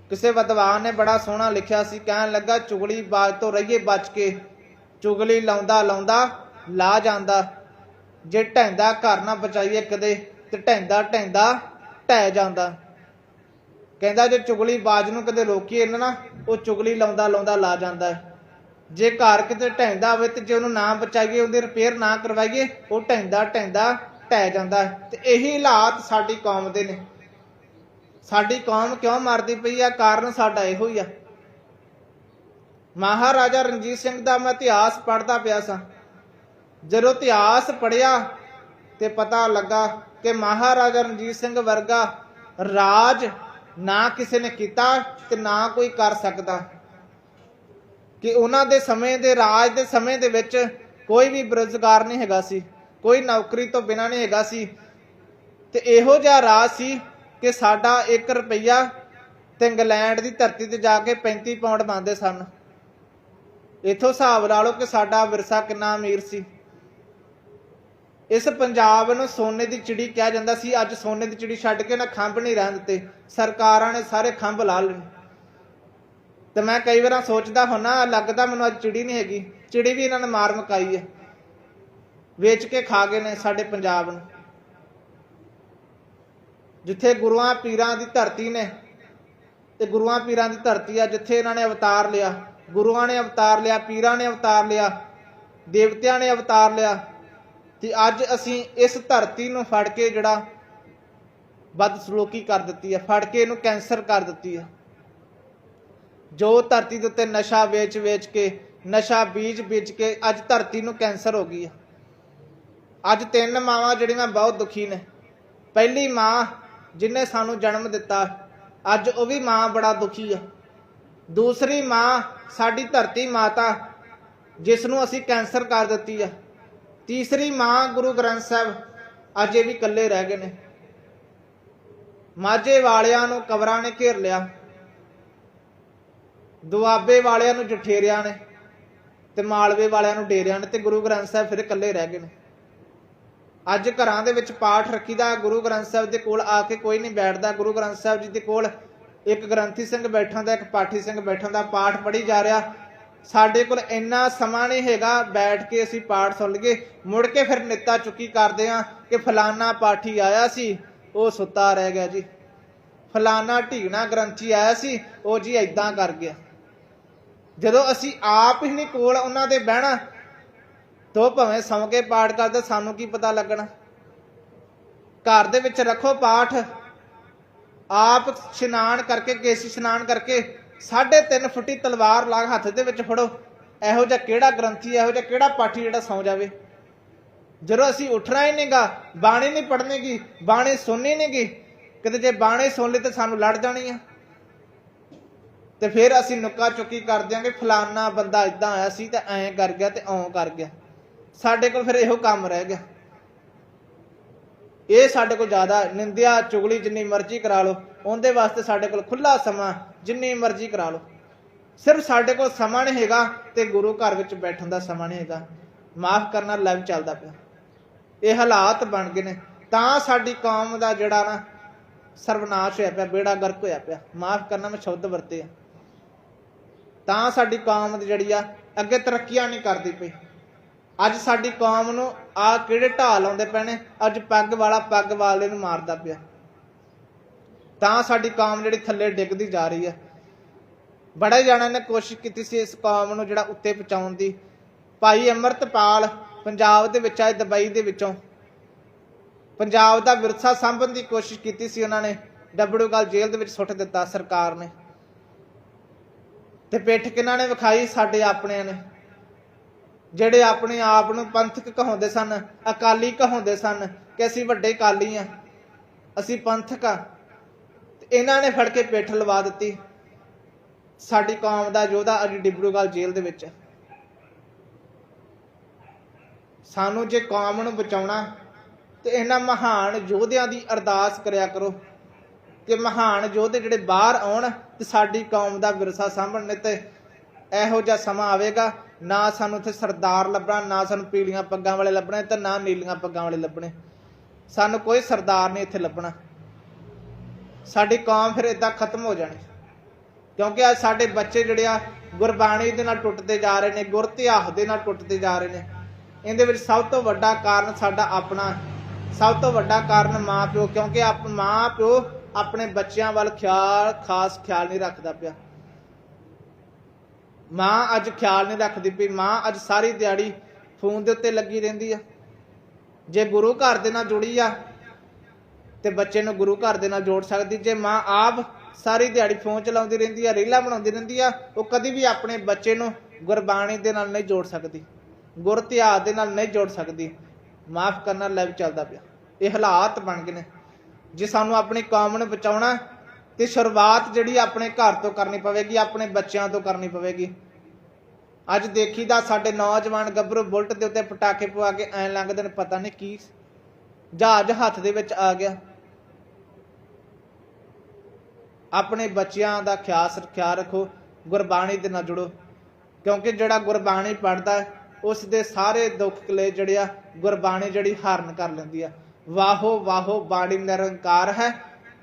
A: ਕਿਸੇ ਵਿਦਵਾਨ ਨੇ ਬੜਾ ਸੋਹਣਾ ਲਿਖਿਆ ਸੀ, ਕਹਿਣ ਲੱਗਾ, ਚੁਗਲੀ ਬਾਜ ਤੋਂ ਰਹੀਏ ਬਚ ਕੇ। ਚੁਗਲੀ ਲਾਉਂਦਾ ਲਾਉਂਦਾ ਲਾ ਜਾਂਦਾ। ਜੇ ਢੈਂਦਾ ਘਰ ਨਾ ਬਚਾਈਏ ਕਦੇ, ਤੇ ਢੈਂਦਾ ਢੈਂਦਾ ਢਹਿ ਜਾਂਦਾ। ਕਹਿੰਦਾ, ਜੇ ਚੁਗਲੀ ਬਾਜ ਨੂੰ ਕਦੇ ਰੋਕੀਏ ਨਾ ਉਹ ਚੁਗਲੀ ਲਾਉਂਦਾ ਲਾਉਂਦਾ ਲਾ ਜਾਂਦਾ। ਜੇ ਘਰ ਕਿਤੇ ਢਹਿੰਦਾ ਹੋਵੇ ਤੇ ਜੇ ਉਹਨੂੰ ਨਾ ਬਚਾਈਏ, ਉਹਦੀ ਰਿਪੇਅਰ ਨਾ ਕਰਵਾਈਏ, ਉਹ ਢਹਿੰਦਾ ਢਹਿੰਦਾ ਢਹਿ ਜਾਂਦਾ। ਹੈ ਤੇ ਇਹੀ ਹਾਲਾਤ ਸਾਡੀ ਕੌਮ ਦੇ ਨੇ। ਸਾਡੀ ਕੌਮ ਕਿਉਂ ਮਰਦੀ ਪਈ ਆ? ਕਾਰਨ ਸਾਡਾ ਇਹੋ ਹੀ ਆ। ਮਹਾਰਾਜਾ ਰਣਜੀਤ ਸਿੰਘ ਦਾ ਮੈਂ ਇਤਿਹਾਸ ਪੜ੍ਹਦਾ ਪਿਆ ਸਾਂ। ਜਦੋਂ ਇਤਿਹਾਸ ਪੜਿਆ ਤੇ ਪਤਾ ਲੱਗਾ ਕਿ ਮਹਾਰਾਜਾ ਰਣਜੀਤ ਸਿੰਘ ਵਰਗਾ ਰਾਜ ਨਾ ਕਿਸੇ ਨੇ ਕੀਤਾ ਤੇ ਨਾ ਕੋਈ ਕਰ ਸਕਦਾ। ਕਿ ਉਹਨਾਂ ਦੇ ਸਮੇਂ ਦੇ, ਰਾਜ ਦੇ ਸਮੇਂ ਦੇ ਵਿੱਚ ਕੋਈ ਵੀ ਬੇਰੁਜ਼ਗਾਰ ਨਹੀਂ ਹੈਗਾ ਸੀ, ਕੋਈ ਨੌਕਰੀ ਤੋਂ ਬਿਨਾਂ ਨਹੀਂ ਹੈਗਾ ਸੀ। ਤੇ ਇਹੋ ਜਿਹਾ ਰਾਜ ਸੀ ਕਿ ਸਾਡਾ 1 ਰੁਪਈਆ ਤੇ ਇੰਗਲੈਂਡ ਦੀ ਧਰਤੀ ਤੇ ਜਾ ਕੇ 35 ਪਾਉਂਡ ਮੰਗਦੇ ਸਨ। ਇਥੋਂ ਹਿਸਾਬ ਲਾ ਲਓ ਕਿ ਸਾਡਾ ਵਿਰਸਾ ਕਿੰਨਾ ਅਮੀਰ ਸੀ। ਇਸ ਪੰਜਾਬ ਨੂੰ ਸੋਨੇ ਦੀ ਚਿੜੀ ਕਿਹਾ ਜਾਂਦਾ ਸੀ। ਅੱਜ ਸੋਨੇ ਦੀ ਚਿੜੀ ਛੱਡ ਕੇ ਨਾ ਖੰਭ ਨਹੀਂ ਰਹਿਣ ਦਿੱਤੇ। ਸਰਕਾਰਾਂ ਨੇ ਸਾਰੇ ਖੰਭ ਲਾ ਲਏ। ਤੇ ਮੈਂ ਕਈ ਵਾਰਾਂ ਸੋਚਦਾ ਹੁੰਨਾ, ਲੱਗਦਾ ਮੈਨੂੰ ਅੱਜ ਚਿੜੀ ਨਹੀਂ ਹੈਗੀ। ਚਿੜੀ ਵੀ ਇਹਨਾਂ ਨੇ ਮਾਰ ਮਕਾਈ ਹੈ। ਵੇਚ ਕੇ ਖਾ ਗਏ ਨੇ ਸਾਡੇ ਪੰਜਾਬ ਨੂੰ। ਜਿੱਥੇ ਗੁਰੂਆਂ ਪੀਰਾਂ ਦੀ ਧਰਤੀ ਨੇ, ਤੇ ਗੁਰੂਆਂ ਪੀਰਾਂ ਦੀ ਧਰਤੀ ਆ ਜਿੱਥੇ ਇਹਨਾਂ ਨੇ ਅਵਤਾਰ ਲਿਆ। ਗੁਰੂਆਂ ਨੇ ਅਵਤਾਰ ਲਿਆ, ਪੀਰਾਂ ਨੇ ਅਵਤਾਰ ਲਿਆ, ਦੇਵਤਿਆਂ ਨੇ ਅਵਤਾਰ ਲਿਆ। ਤੇ ਅੱਜ ਅਸੀਂ ਇਸ ਧਰਤੀ ਨੂੰ ਫੜ ਕੇ ਜਿਹੜਾ ਵੱਧ ਸਲੋਕੀ ਕਰ ਦਿੱਤੀ ਹੈ ਫੜ ਕੇ ਇਹਨੂੰ ਕੈਂਸਰ ਕਰ ਦਿੱਤੀ ਹੈ ਜੋ ਧਰਤੀ ਦੇ ਉੱਤੇ ਨਸ਼ਾ ਵੇਚ-ਵੇਚ ਕੇ, ਨਸ਼ਾ ਬੀਜ ਬੀਜ ਕੇ ਅੱਜ ਧਰਤੀ ਨੂੰ ਕੈਂਸਰ ਹੋ ਗਈ ਹੈ ਅੱਜ ਤਿੰਨ ਮਾਵਾਂ ਜਿਹੜੀਆਂ ਬਹੁਤ ਦੁਖੀ ਨੇ। ਪਹਿਲੀ ਮਾਂ ਜਿਨੇ ਸਾਨੂੰ ਜਨਮ ਦਿੱਤਾ ਅੱਜ ਉਹ ਵੀ ਮਾਂ ਬੜਾ ਦੁਖੀ ਆ। ਦੂਸਰੀ ਮਾਂ ਸਾਡੀ ਧਰਤੀ ਮਾਤਾ ਜਿਸ ਨੂੰ ਅਸੀਂ ਕੈਂਸਰ ਕਰ ਦਿੱਤੀ ਆ। ਤੀਸਰੀ ਮਾਂ ਗੁਰੂ ਗ੍ਰੰਥ ਸਾਹਿਬ ਅਜੇ ਵੀ ਇਕੱਲੇ ਰਹਿ ਗਏ ਨੇ। ਮਾਝੇ ਵਾਲਿਆਂ ਨੂੰ ਕਬਰਾਂ ਨੇ ਘੇਰ ਲਿਆ। ਦੁਆਬੇ ਵਾਲਿਆਂ ਨੂੰ ਜਠੇਰਿਆਂ ਨੇ ਤੇ ਮਾਲਵੇ ਵਾਲਿਆਂ ਨੂੰ ਡੇਰਿਆਂ ਨੇ ਤੇ ਗੁਰੂ ਗ੍ਰੰਥ ਸਾਹਿਬ ਫਿਰ ਇਕੱਲੇ ਰਹਿ ਗਏ ਨੇ। ਅੱਜ ਘਰਾਂ ਦੇ ਵਿੱਚ ਪਾਠ ਰੱਖੀਦਾ ਗੁਰੂ ਗ੍ਰੰਥ ਸਾਹਿਬ ਦੇ ਕੋਲ ਆ ਕੇ ਕੋਈ ਨਹੀਂ ਬੈਠਦਾ। ਗੁਰੂ ਗ੍ਰੰਥ ਸਾਹਿਬ ਜੀ ਦੇ ਕੋਲ ਇੱਕ ਗ੍ਰੰਥੀ ਸਿੰਘ ਬੈਠਾ ਦਾ, ਇੱਕ ਪਾਠੀ ਸਿੰਘ ਬੈਠਾ ਦਾ ਪਾਠ ਪੜ੍ਹੀ ਜਾ ਰਿਹਾ। ਸਾਡੇ ਕੋਲ ਇੰਨਾ ਸਮਾਂ ਨਹੀਂ ਹੈਗਾ, ਬੈਠ ਕੇ ਅਸੀਂ ਪਾਠ ਸੁਣ ਲਈਏ। ਮੁੜ ਕੇ ਫਿਰ ਨਿੱਤਾ ਚੁੱਕੀ ਕਰਦੇ ਆ ਕਿ ਫਲਾਨਾ ਪਾਠੀ ਆਇਆ ਸੀ, ਉਹ ਸੁੱਤਾ ਰਹਿ ਗਿਆ ਜੀ। ਫਲਾਨਾ ਢੀਣਾ ਗ੍ਰੰਥੀ ਆਇਆ ਸੀ, ਉਹ ਜੀ ਐਦਾਂ ਕਰ ਗਿਆ। ਜਦੋਂ ਅਸੀਂ ਆਪ ਹੀ ਨਹੀਂ ਕੋਲ ਉਹਨਾਂ ਦੇ ਬਹਿਣਾ ਤੋ ਭਾਵੇਂ ਸੌਂ ਕੇ ਪਾਠ ਕਰਦੇ ਸਾਨੂੰ ਕੀ ਪਤਾ ਲੱਗਣਾ? ਘਰ ਦੇ ਵਿੱਚ ਰੱਖੋ ਪਾਠ। ਆਪ ਇਸ਼ਨਾਨ ਕਰਕੇ, ਕੇਸ ਇਸ਼ਨਾਨ ਕਰਕੇ 3.5 ਫੁੱਟੀ ਤਲਵਾਰ ਲਾ ਹੱਥ ਦੇ ਵਿੱਚ ਫੜੋ। ਇਹੋ ਜਿਹਾ ਕਿਹੜਾ ਗ੍ਰੰਥੀ, ਇਹੋ ਜਿਹਾ ਕਿਹੜਾ ਪਾਠੀ ਜਿਹੜਾ ਸੌਂ ਜਾਵੇ? ਜਦੋਂ ਅਸੀਂ ਉੱਠਣਾ ਹੀ ਨਹੀਂਗਾ ਬਾਣੀ ਨਹੀਂ ਪੜਨੇਗੀ ਬਾਣੀ ਸੁਣਨੀ ਨਹੀਂਗੀ ਕਿਤੇ ਜੇ ਬਾਣੀ ਸੁਣ ਲਈ ਤੇ ਸਾਨੂੰ ਲੜ ਜਾਣੀ ਆ। ਤੇ ਫਿਰ ਅਸੀਂ ਨੁੱਕਾ ਚੁੱਕੀ ਕਰ ਦਿਆਂਗੇ, ਫਲਾਨਾ ਬੰਦਾ ਇਦਾਂ ਆਇਆ ਸੀ ਤੇ ਐਂ ਕਰ ਗਿਆ ਤੇ ਓਂ ਕਰ ਗਿਆ। ਸਾਡੇ ਕੋਲ ਫਿਰ ਇਹੋ ਕੰਮ ਰਹਿ ਗਿਆ। ਇਹ ਸਾਡੇ ਕੋਲ ਜ਼ਿਆਦਾ ਨਿੰਦਿਆ, ਚੁਗਲੀ ਜਿੰਨੀ ਮਰਜ਼ੀ ਕਰਾ ਲਓ, ਉਹਦੇ ਵਾਸਤੇ ਸਾਡੇ ਕੋਲ ਖੁੱਲਾ ਸਮਾਂ ਜਿੰਨੀ ਮਰਜ਼ੀ ਕਰਾ ਲਓ। ਸਿਰਫ ਸਾਡੇ ਕੋਲ ਸਮਾਂ ਨਹੀਂ ਹੈਗਾ ਤੇ ਗੁਰੂ ਘਰ ਵਿੱਚ ਬੈਠਣ ਦਾ ਸਮਾਂ ਨਹੀਂ ਹੈਗਾ। ਮਾਫ ਕਰਨਾ ਲਾਈਵ ਚੱਲਦਾ ਪਿਆ। ਇਹ ਹਾਲਾਤ ਬਣ ਗਏ ਨੇ। ਤਾਂ ਸਾਡੀ ਕੌਮ ਦਾ ਜਿਹੜਾ ਨਾ ਸਰਵਨਾਸ਼ ਹੋਇਆ ਪਿਆ, ਬੇੜਾ ਗਰਕ ਹੋਇਆ ਪਿਆ। ਮਾਫ ਕਰਨਾ, ਮੈਂ ਸ਼ਬਦ ਵਰਤੇ ਆ। ਤਾਂ ਸਾਡੀ ਕੌਮ ਦੀ ਜਿਹੜੀ ਆ, ਅੱਗੇ ਤਰੱਕੀਆਂ ਨਹੀਂ ਕਰਦੀ ਪਈ। ਅੱਜ ਸਾਡੀ ਕੌਮ ਨੂੰ ਆ ਕਿਹੜੇ ਢਾਲ ਲਾਉਂਦੇ ਪਏ ਨੇ? ਅੱਜ ਪੱਗ ਵਾਲਾ ਪੱਗ ਵਾਲੇ ਨੂੰ ਮਾਰਦਾ ਪਿਆ। ਤਾਂ ਸਾਡੀ ਕੌਮ ਜਿਹੜੀ ਥੱਲੇ ਡਿੱਗਦੀ ਜਾ ਰਹੀ ਹੈ। ਬੜੇ ਜਣਾਂ ਨੇ ਕੋਸ਼ਿਸ਼ ਕੀਤੀ ਸੀ ਇਸ ਕੌਮ ਨੂੰ ਜਿਹੜਾ ਉੱਤੇ ਪਹੁੰਚਾਉਣ ਦੀ। ਭਾਈ ਅਮਰਤਪਾਲ ਪੰਜਾਬ ਦੇ ਵਿੱਚ ਆਏ ਦੁਬਈ ਦੇ ਵਿੱਚੋਂ। ਪੰਜਾਬ ਦਾ ਵਿਰਸਾ ਸਾਂਭਣ ਦੀ ਕੋਸ਼ਿਸ਼ ਕੀਤੀ ਸੀ ਉਹਨਾਂ ਨੇ। ਡਬੜੂਗਲ ਜੇਲ੍ਹ ਦੇ ਵਿੱਚ ਸੁੱਟ ਦਿੱਤਾ ਸਰਕਾਰ ਨੇ। ਤੇ ਪਿੱਠ ਕਿਹਨਾਂ ਨੇ ਵਿਖਾਈ? ਸਾਡੇ ਆਪਣਿਆਂ ਨੇ। ਜਿਹੜੇ ਆਪਣੇ ਆਪ ਨੂੰ ਪੰਥਕ ਕਹਾਉਂਦੇ ਸਨ, ਅਕਾਲੀ ਕਹਾਉਂਦੇ ਸਨ ਕਿ ਅਸੀਂ ਵੱਡੇ ਅਕਾਲੀ ਆ ਅਸੀਂ ਪੰਥਕ ਆ ਇਹਨਾਂ ਨੇ ਫੜ ਕੇ ਪਿੱਠ ਲਵਾ ਦਿੱਤੀ। ਸਾਡੀ ਕੌਮ ਦਾ ਯੋਧਾ ਅੱਜ ਡਿਬਰੂਗੜ੍ਹ ਜੇਲ੍ਹ ਦੇ ਵਿੱਚ। ਸਾਨੂੰ ਜੇ ਕੌਮ ਨੂੰ ਬਚਾਉਣਾ, ਤੇ ਇਹਨਾਂ ਮਹਾਨ ਯੋਧਿਆਂ ਦੀ ਅਰਦਾਸ ਕਰਿਆ ਕਰੋ ਕਿ ਮਹਾਨ ਯੋਧੇ ਜਿਹੜੇ ਬਾਹਰ ਆਉਣ ਤੇ ਸਾਡੀ ਕੌਮ ਦਾ ਵਿਰਸਾ ਸਾਂਭਣ ਨੇ ਤੇ ਇਹੋ ਜਿਹਾ ਸਮਾਂ ਆਵੇਗਾ। ਨਾ ਸਾਨੂੰ ਉੱਥੇ ਸਰਦਾਰ ਲੱਭਣਾ, ਨਾ ਸਾਨੂੰ ਪੀਲੀਆਂ ਪੱਗਾਂ ਵਾਲੇ ਲੱਭਣੇ ਤੇ ਨਾ ਨੀਲੀਆਂ ਪੱਗਾਂ ਵਾਲੇ ਲੱਭਣੇ। ਸਾਨੂੰ ਕੋਈ ਸਰਦਾਰ ਨਹੀਂ ਇੱਥੇ ਲੱਭਣਾ। ਸਾਡੀ ਕੌਮ ਫਿਰ ਇਦਾਂ ਖਤਮ ਹੋ ਜਾਣੀ। ਕਿਉਂਕਿ ਅੱਜ ਸਾਡੇ ਬੱਚੇ ਜਿਹੜੇ ਆ ਗੁਰਬਾਣੀ ਦੇ ਨਾਲ ਟੁੱਟਦੇ ਜਾ ਰਹੇ ਨੇ, ਗੁਰ ਇਤਿਹਾਸ ਦੇ ਨਾਲ ਟੁੱਟਦੇ ਜਾ ਰਹੇ ਨੇ। ਇਹਦੇ ਵਿੱਚ ਸਭ ਤੋਂ ਵੱਡਾ ਕਾਰਨ ਸਾਡਾ ਆਪਣਾ, ਸਭ ਤੋਂ ਵੱਡਾ ਕਾਰਨ ਮਾਂ ਪਿਓ, ਕਿਉਂਕਿ ਆਪ ਮਾਂ ਪਿਓ ਆਪਣੇ ਬੱਚਿਆਂ ਵੱਲ ਖਿਆਲ, ਖਾਸ ਖਿਆਲ ਨਹੀਂ ਰੱਖਦਾ ਪਿਆ। ਮਾਂ ਅੱਜ ਖਿਆਲ ਨਹੀਂ ਰੱਖਦੀ ਵੀ ਮਾਂ ਅੱਜ ਸਾਰੀ ਦਿਹਾੜੀ ਫੋਨ ਦੇ ਉੱਤੇ ਲੱਗੀ ਰਹਿੰਦੀ ਆ। ਜੇ ਗੁਰੂ ਘਰ ਦੇ ਨਾਲ ਜੁੜੀ ਆ, ਤੇ ਬੱਚੇ ਨੂੰ ਗੁਰੂ ਘਰ ਦੇ ਨਾਲ ਜੋੜ ਸਕਦੀ। ਜੇ ਮਾਂ ਆਪ ਸਾਰੀ ਦਿਹਾੜੀ ਫੋਨ ਚਲਾਉਂਦੀ ਰਹਿੰਦੀ ਆ, ਰੀਲਾਂ ਬਣਾਉਂਦੀ ਰਹਿੰਦੀ ਆ, ਉਹ ਕਦੀ ਵੀ ਆਪਣੇ ਬੱਚੇ ਨੂੰ ਗੁਰਬਾਣੀ ਦੇ ਨਾਲ ਨਹੀਂ ਜੋੜ ਸਕਦੀ, ਗੁਰ ਇਤਿਹਾਸ ਦੇ ਨਾਲ ਨਹੀਂ ਜੋੜ ਸਕਦੀ। ਮਾਫ ਕਰਨਾ ਲਾਈਵ ਚੱਲਦਾ ਪਿਆ। ਇਹ ਹਾਲਾਤ ਬਣ ਗਏ ਨੇ। ਜੇ ਸਾਨੂੰ ਆਪਣੀ ਕੌਮ ਨੂੰ ਬਚਾਉਣਾ, ਤੇ ਸ਼ੁਰੂਆਤ ਜਿਹੜੀ ਆਪਣੇ ਘਰ ਤੋਂ ਕਰਨੀ ਪਵੇਗੀ, ਆਪਣੇ ਬੱਚਿਆਂ ਤੋਂ ਕਰਨੀ ਪਵੇਗੀ। ਅੱਜ ਦੇਖੀਦਾ ਸਾਡੇ ਨੌਜਵਾਨ ਗੱਭਰੂ ਬੁਲਟ ਦੇ ਉੱਤੇ ਪਟਾਕੇ ਪਵਾ ਕੇ ਐਂ ਲੰਘਦੇ ਨੇ, ਪਤਾ ਨਹੀਂ ਕੀ ਜਹਾਜ਼ ਹੱਥ ਦੇ ਵਿੱਚ ਆ ਗਿਆ। ਆਪਣੇ ਬੱਚਿਆਂ ਦਾ ਖਿਆਸ, ਖਿਆਲ ਰੱਖੋ, ਗੁਰਬਾਣੀ ਦੇ ਨਾਲ ਜੁੜੋ, ਕਿਉਂਕਿ ਜਿਹੜਾ ਗੁਰਬਾਣੀ ਪੜਦਾ ਉਸ ਦੇ ਸਾਰੇ ਦੁੱਖ ਕਲੇ ਜਿਹੜੇ ਆ, ਗੁਰਬਾਣੀ ਜਿਹੜੀ ਹਾਰਨ ਕਰ ਲੈਂਦੀ ਆ। ਵਾਹੋ ਵਾਹੋ, ਬਾਣੀ ਨਿਰੰਕਾਰ ਹੈ,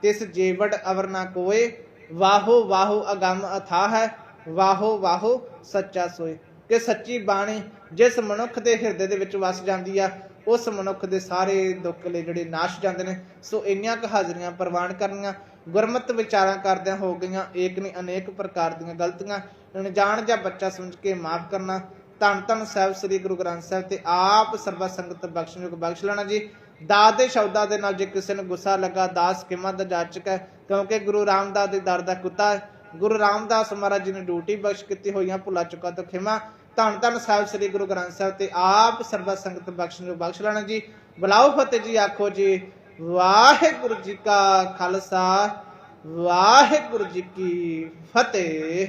A: ਤਿਸ ਜੀਵੜ ਅਵਰ ਨਾ ਕੋਏ, ਵਾਹੋ ਵਾਹੋ, ਅਗੰਮ ਅਥਾ ਹੈ ਵਾਹੋ ਵਾਹੋ ਸੱਚਾ ਸੋਏ। ਕਿ ਸੱਚੀ ਬਾਣੀ ਜਿਸ ਮਨੁੱਖ ਦੇ ਹਿਰਦੇ ਦੇ ਵਿੱਚ ਵਸ ਜਾਂਦੀ ਆ, ਉਸ ਮਨੁੱਖ ਦੇ ਸਾਰੇ ਦੁੱਖ ਲੈ ਜਿਹੜੇ ਨਾਸ਼ ਜਾਂਦੇ ਨੇ। ਸੋ ਇੰਨੀਆਂ ਕੁ ਹਾਜ਼ਰੀਆਂ ਪ੍ਰਵਾਨ ਕਰਨੀਆਂ, ਗੁਰਮਤ ਵਿਚਾਰਾਂ ਕਰਦਿਆਂ ਹੋ ਗਈਆਂ, ਏਕ ਨਹੀਂ ਅਨੇਕ ਪ੍ਰਕਾਰ ਦੀਆਂ ਗਲਤੀਆਂ। ਅਣਜਾਣ ਜਾਂ ਬੱਚਾ ਸਮਝ ਕੇ ਮਾਫ ਕਰਨਾ। ਧੰਨ ਧੰਨ ਸਾਹਿਬ ਸ੍ਰੀ ਗੁਰੂ ਗ੍ਰੰਥ ਸਾਹਿਬ ਤੇ ਆਪ ਸਰਬਤ ਸੰਗਤ ਬਖਸ਼ਣਯੋਗ ਬਖਸ਼ ਲੈਣਾ ਜੀ। ਦਾਸ ਦੇ ਸ਼ਬਦਾਂ ਦੇ ਨਾਲ ਜੇ ਕਿਸੇ ਨੂੰ ਗੁੱਸਾ ਲੱਗਾ, ਦਾਸ ਕਿਮਾ ਦਾ ਜਾਚਕ ਹੈ, ਕਿਉਂਕਿ ਗੁਰੂ ਰਾਮਦਾਸ ਦੇ ਦਰ ਦਾ ਕੁੱਤਾ ਹੈ। ਗੁਰੂ ਰਾਮਦਾਸ ਮਹਾਰਾਜ ਜੀ ਨੇ ਡਿਊਟੀ ਬਖਸ਼ ਕੀਤੀ, ਹੋਈਆਂ ਭੁੱਲਾ ਚੁੱਕਾ ਤੋਂ ਖਿਮਾ। ਧੰਨ ਧੰਨ ਸਾਹਿਬ ਸ੍ਰੀ ਗੁਰੂ ਗ੍ਰੰਥ ਸਾਹਿਬ ਤੇ ਆਪ ਸਰਬਤ ਸੰਗਤ ਬਖਸ਼ ਨੂੰ ਬਖਸ਼ ਲੈਣਾ ਜੀ। ਬੁਲਾਓ ਫਤਿਹ ਜੀ, ਆਖੋ ਜੀ, ਵਾਹਿਗੁਰੂ ਜੀ ਕਾ ਖਾਲਸਾ, ਵਾਹਿਗੁਰੂ ਜੀ ਕੀ ਫਤਿਹ।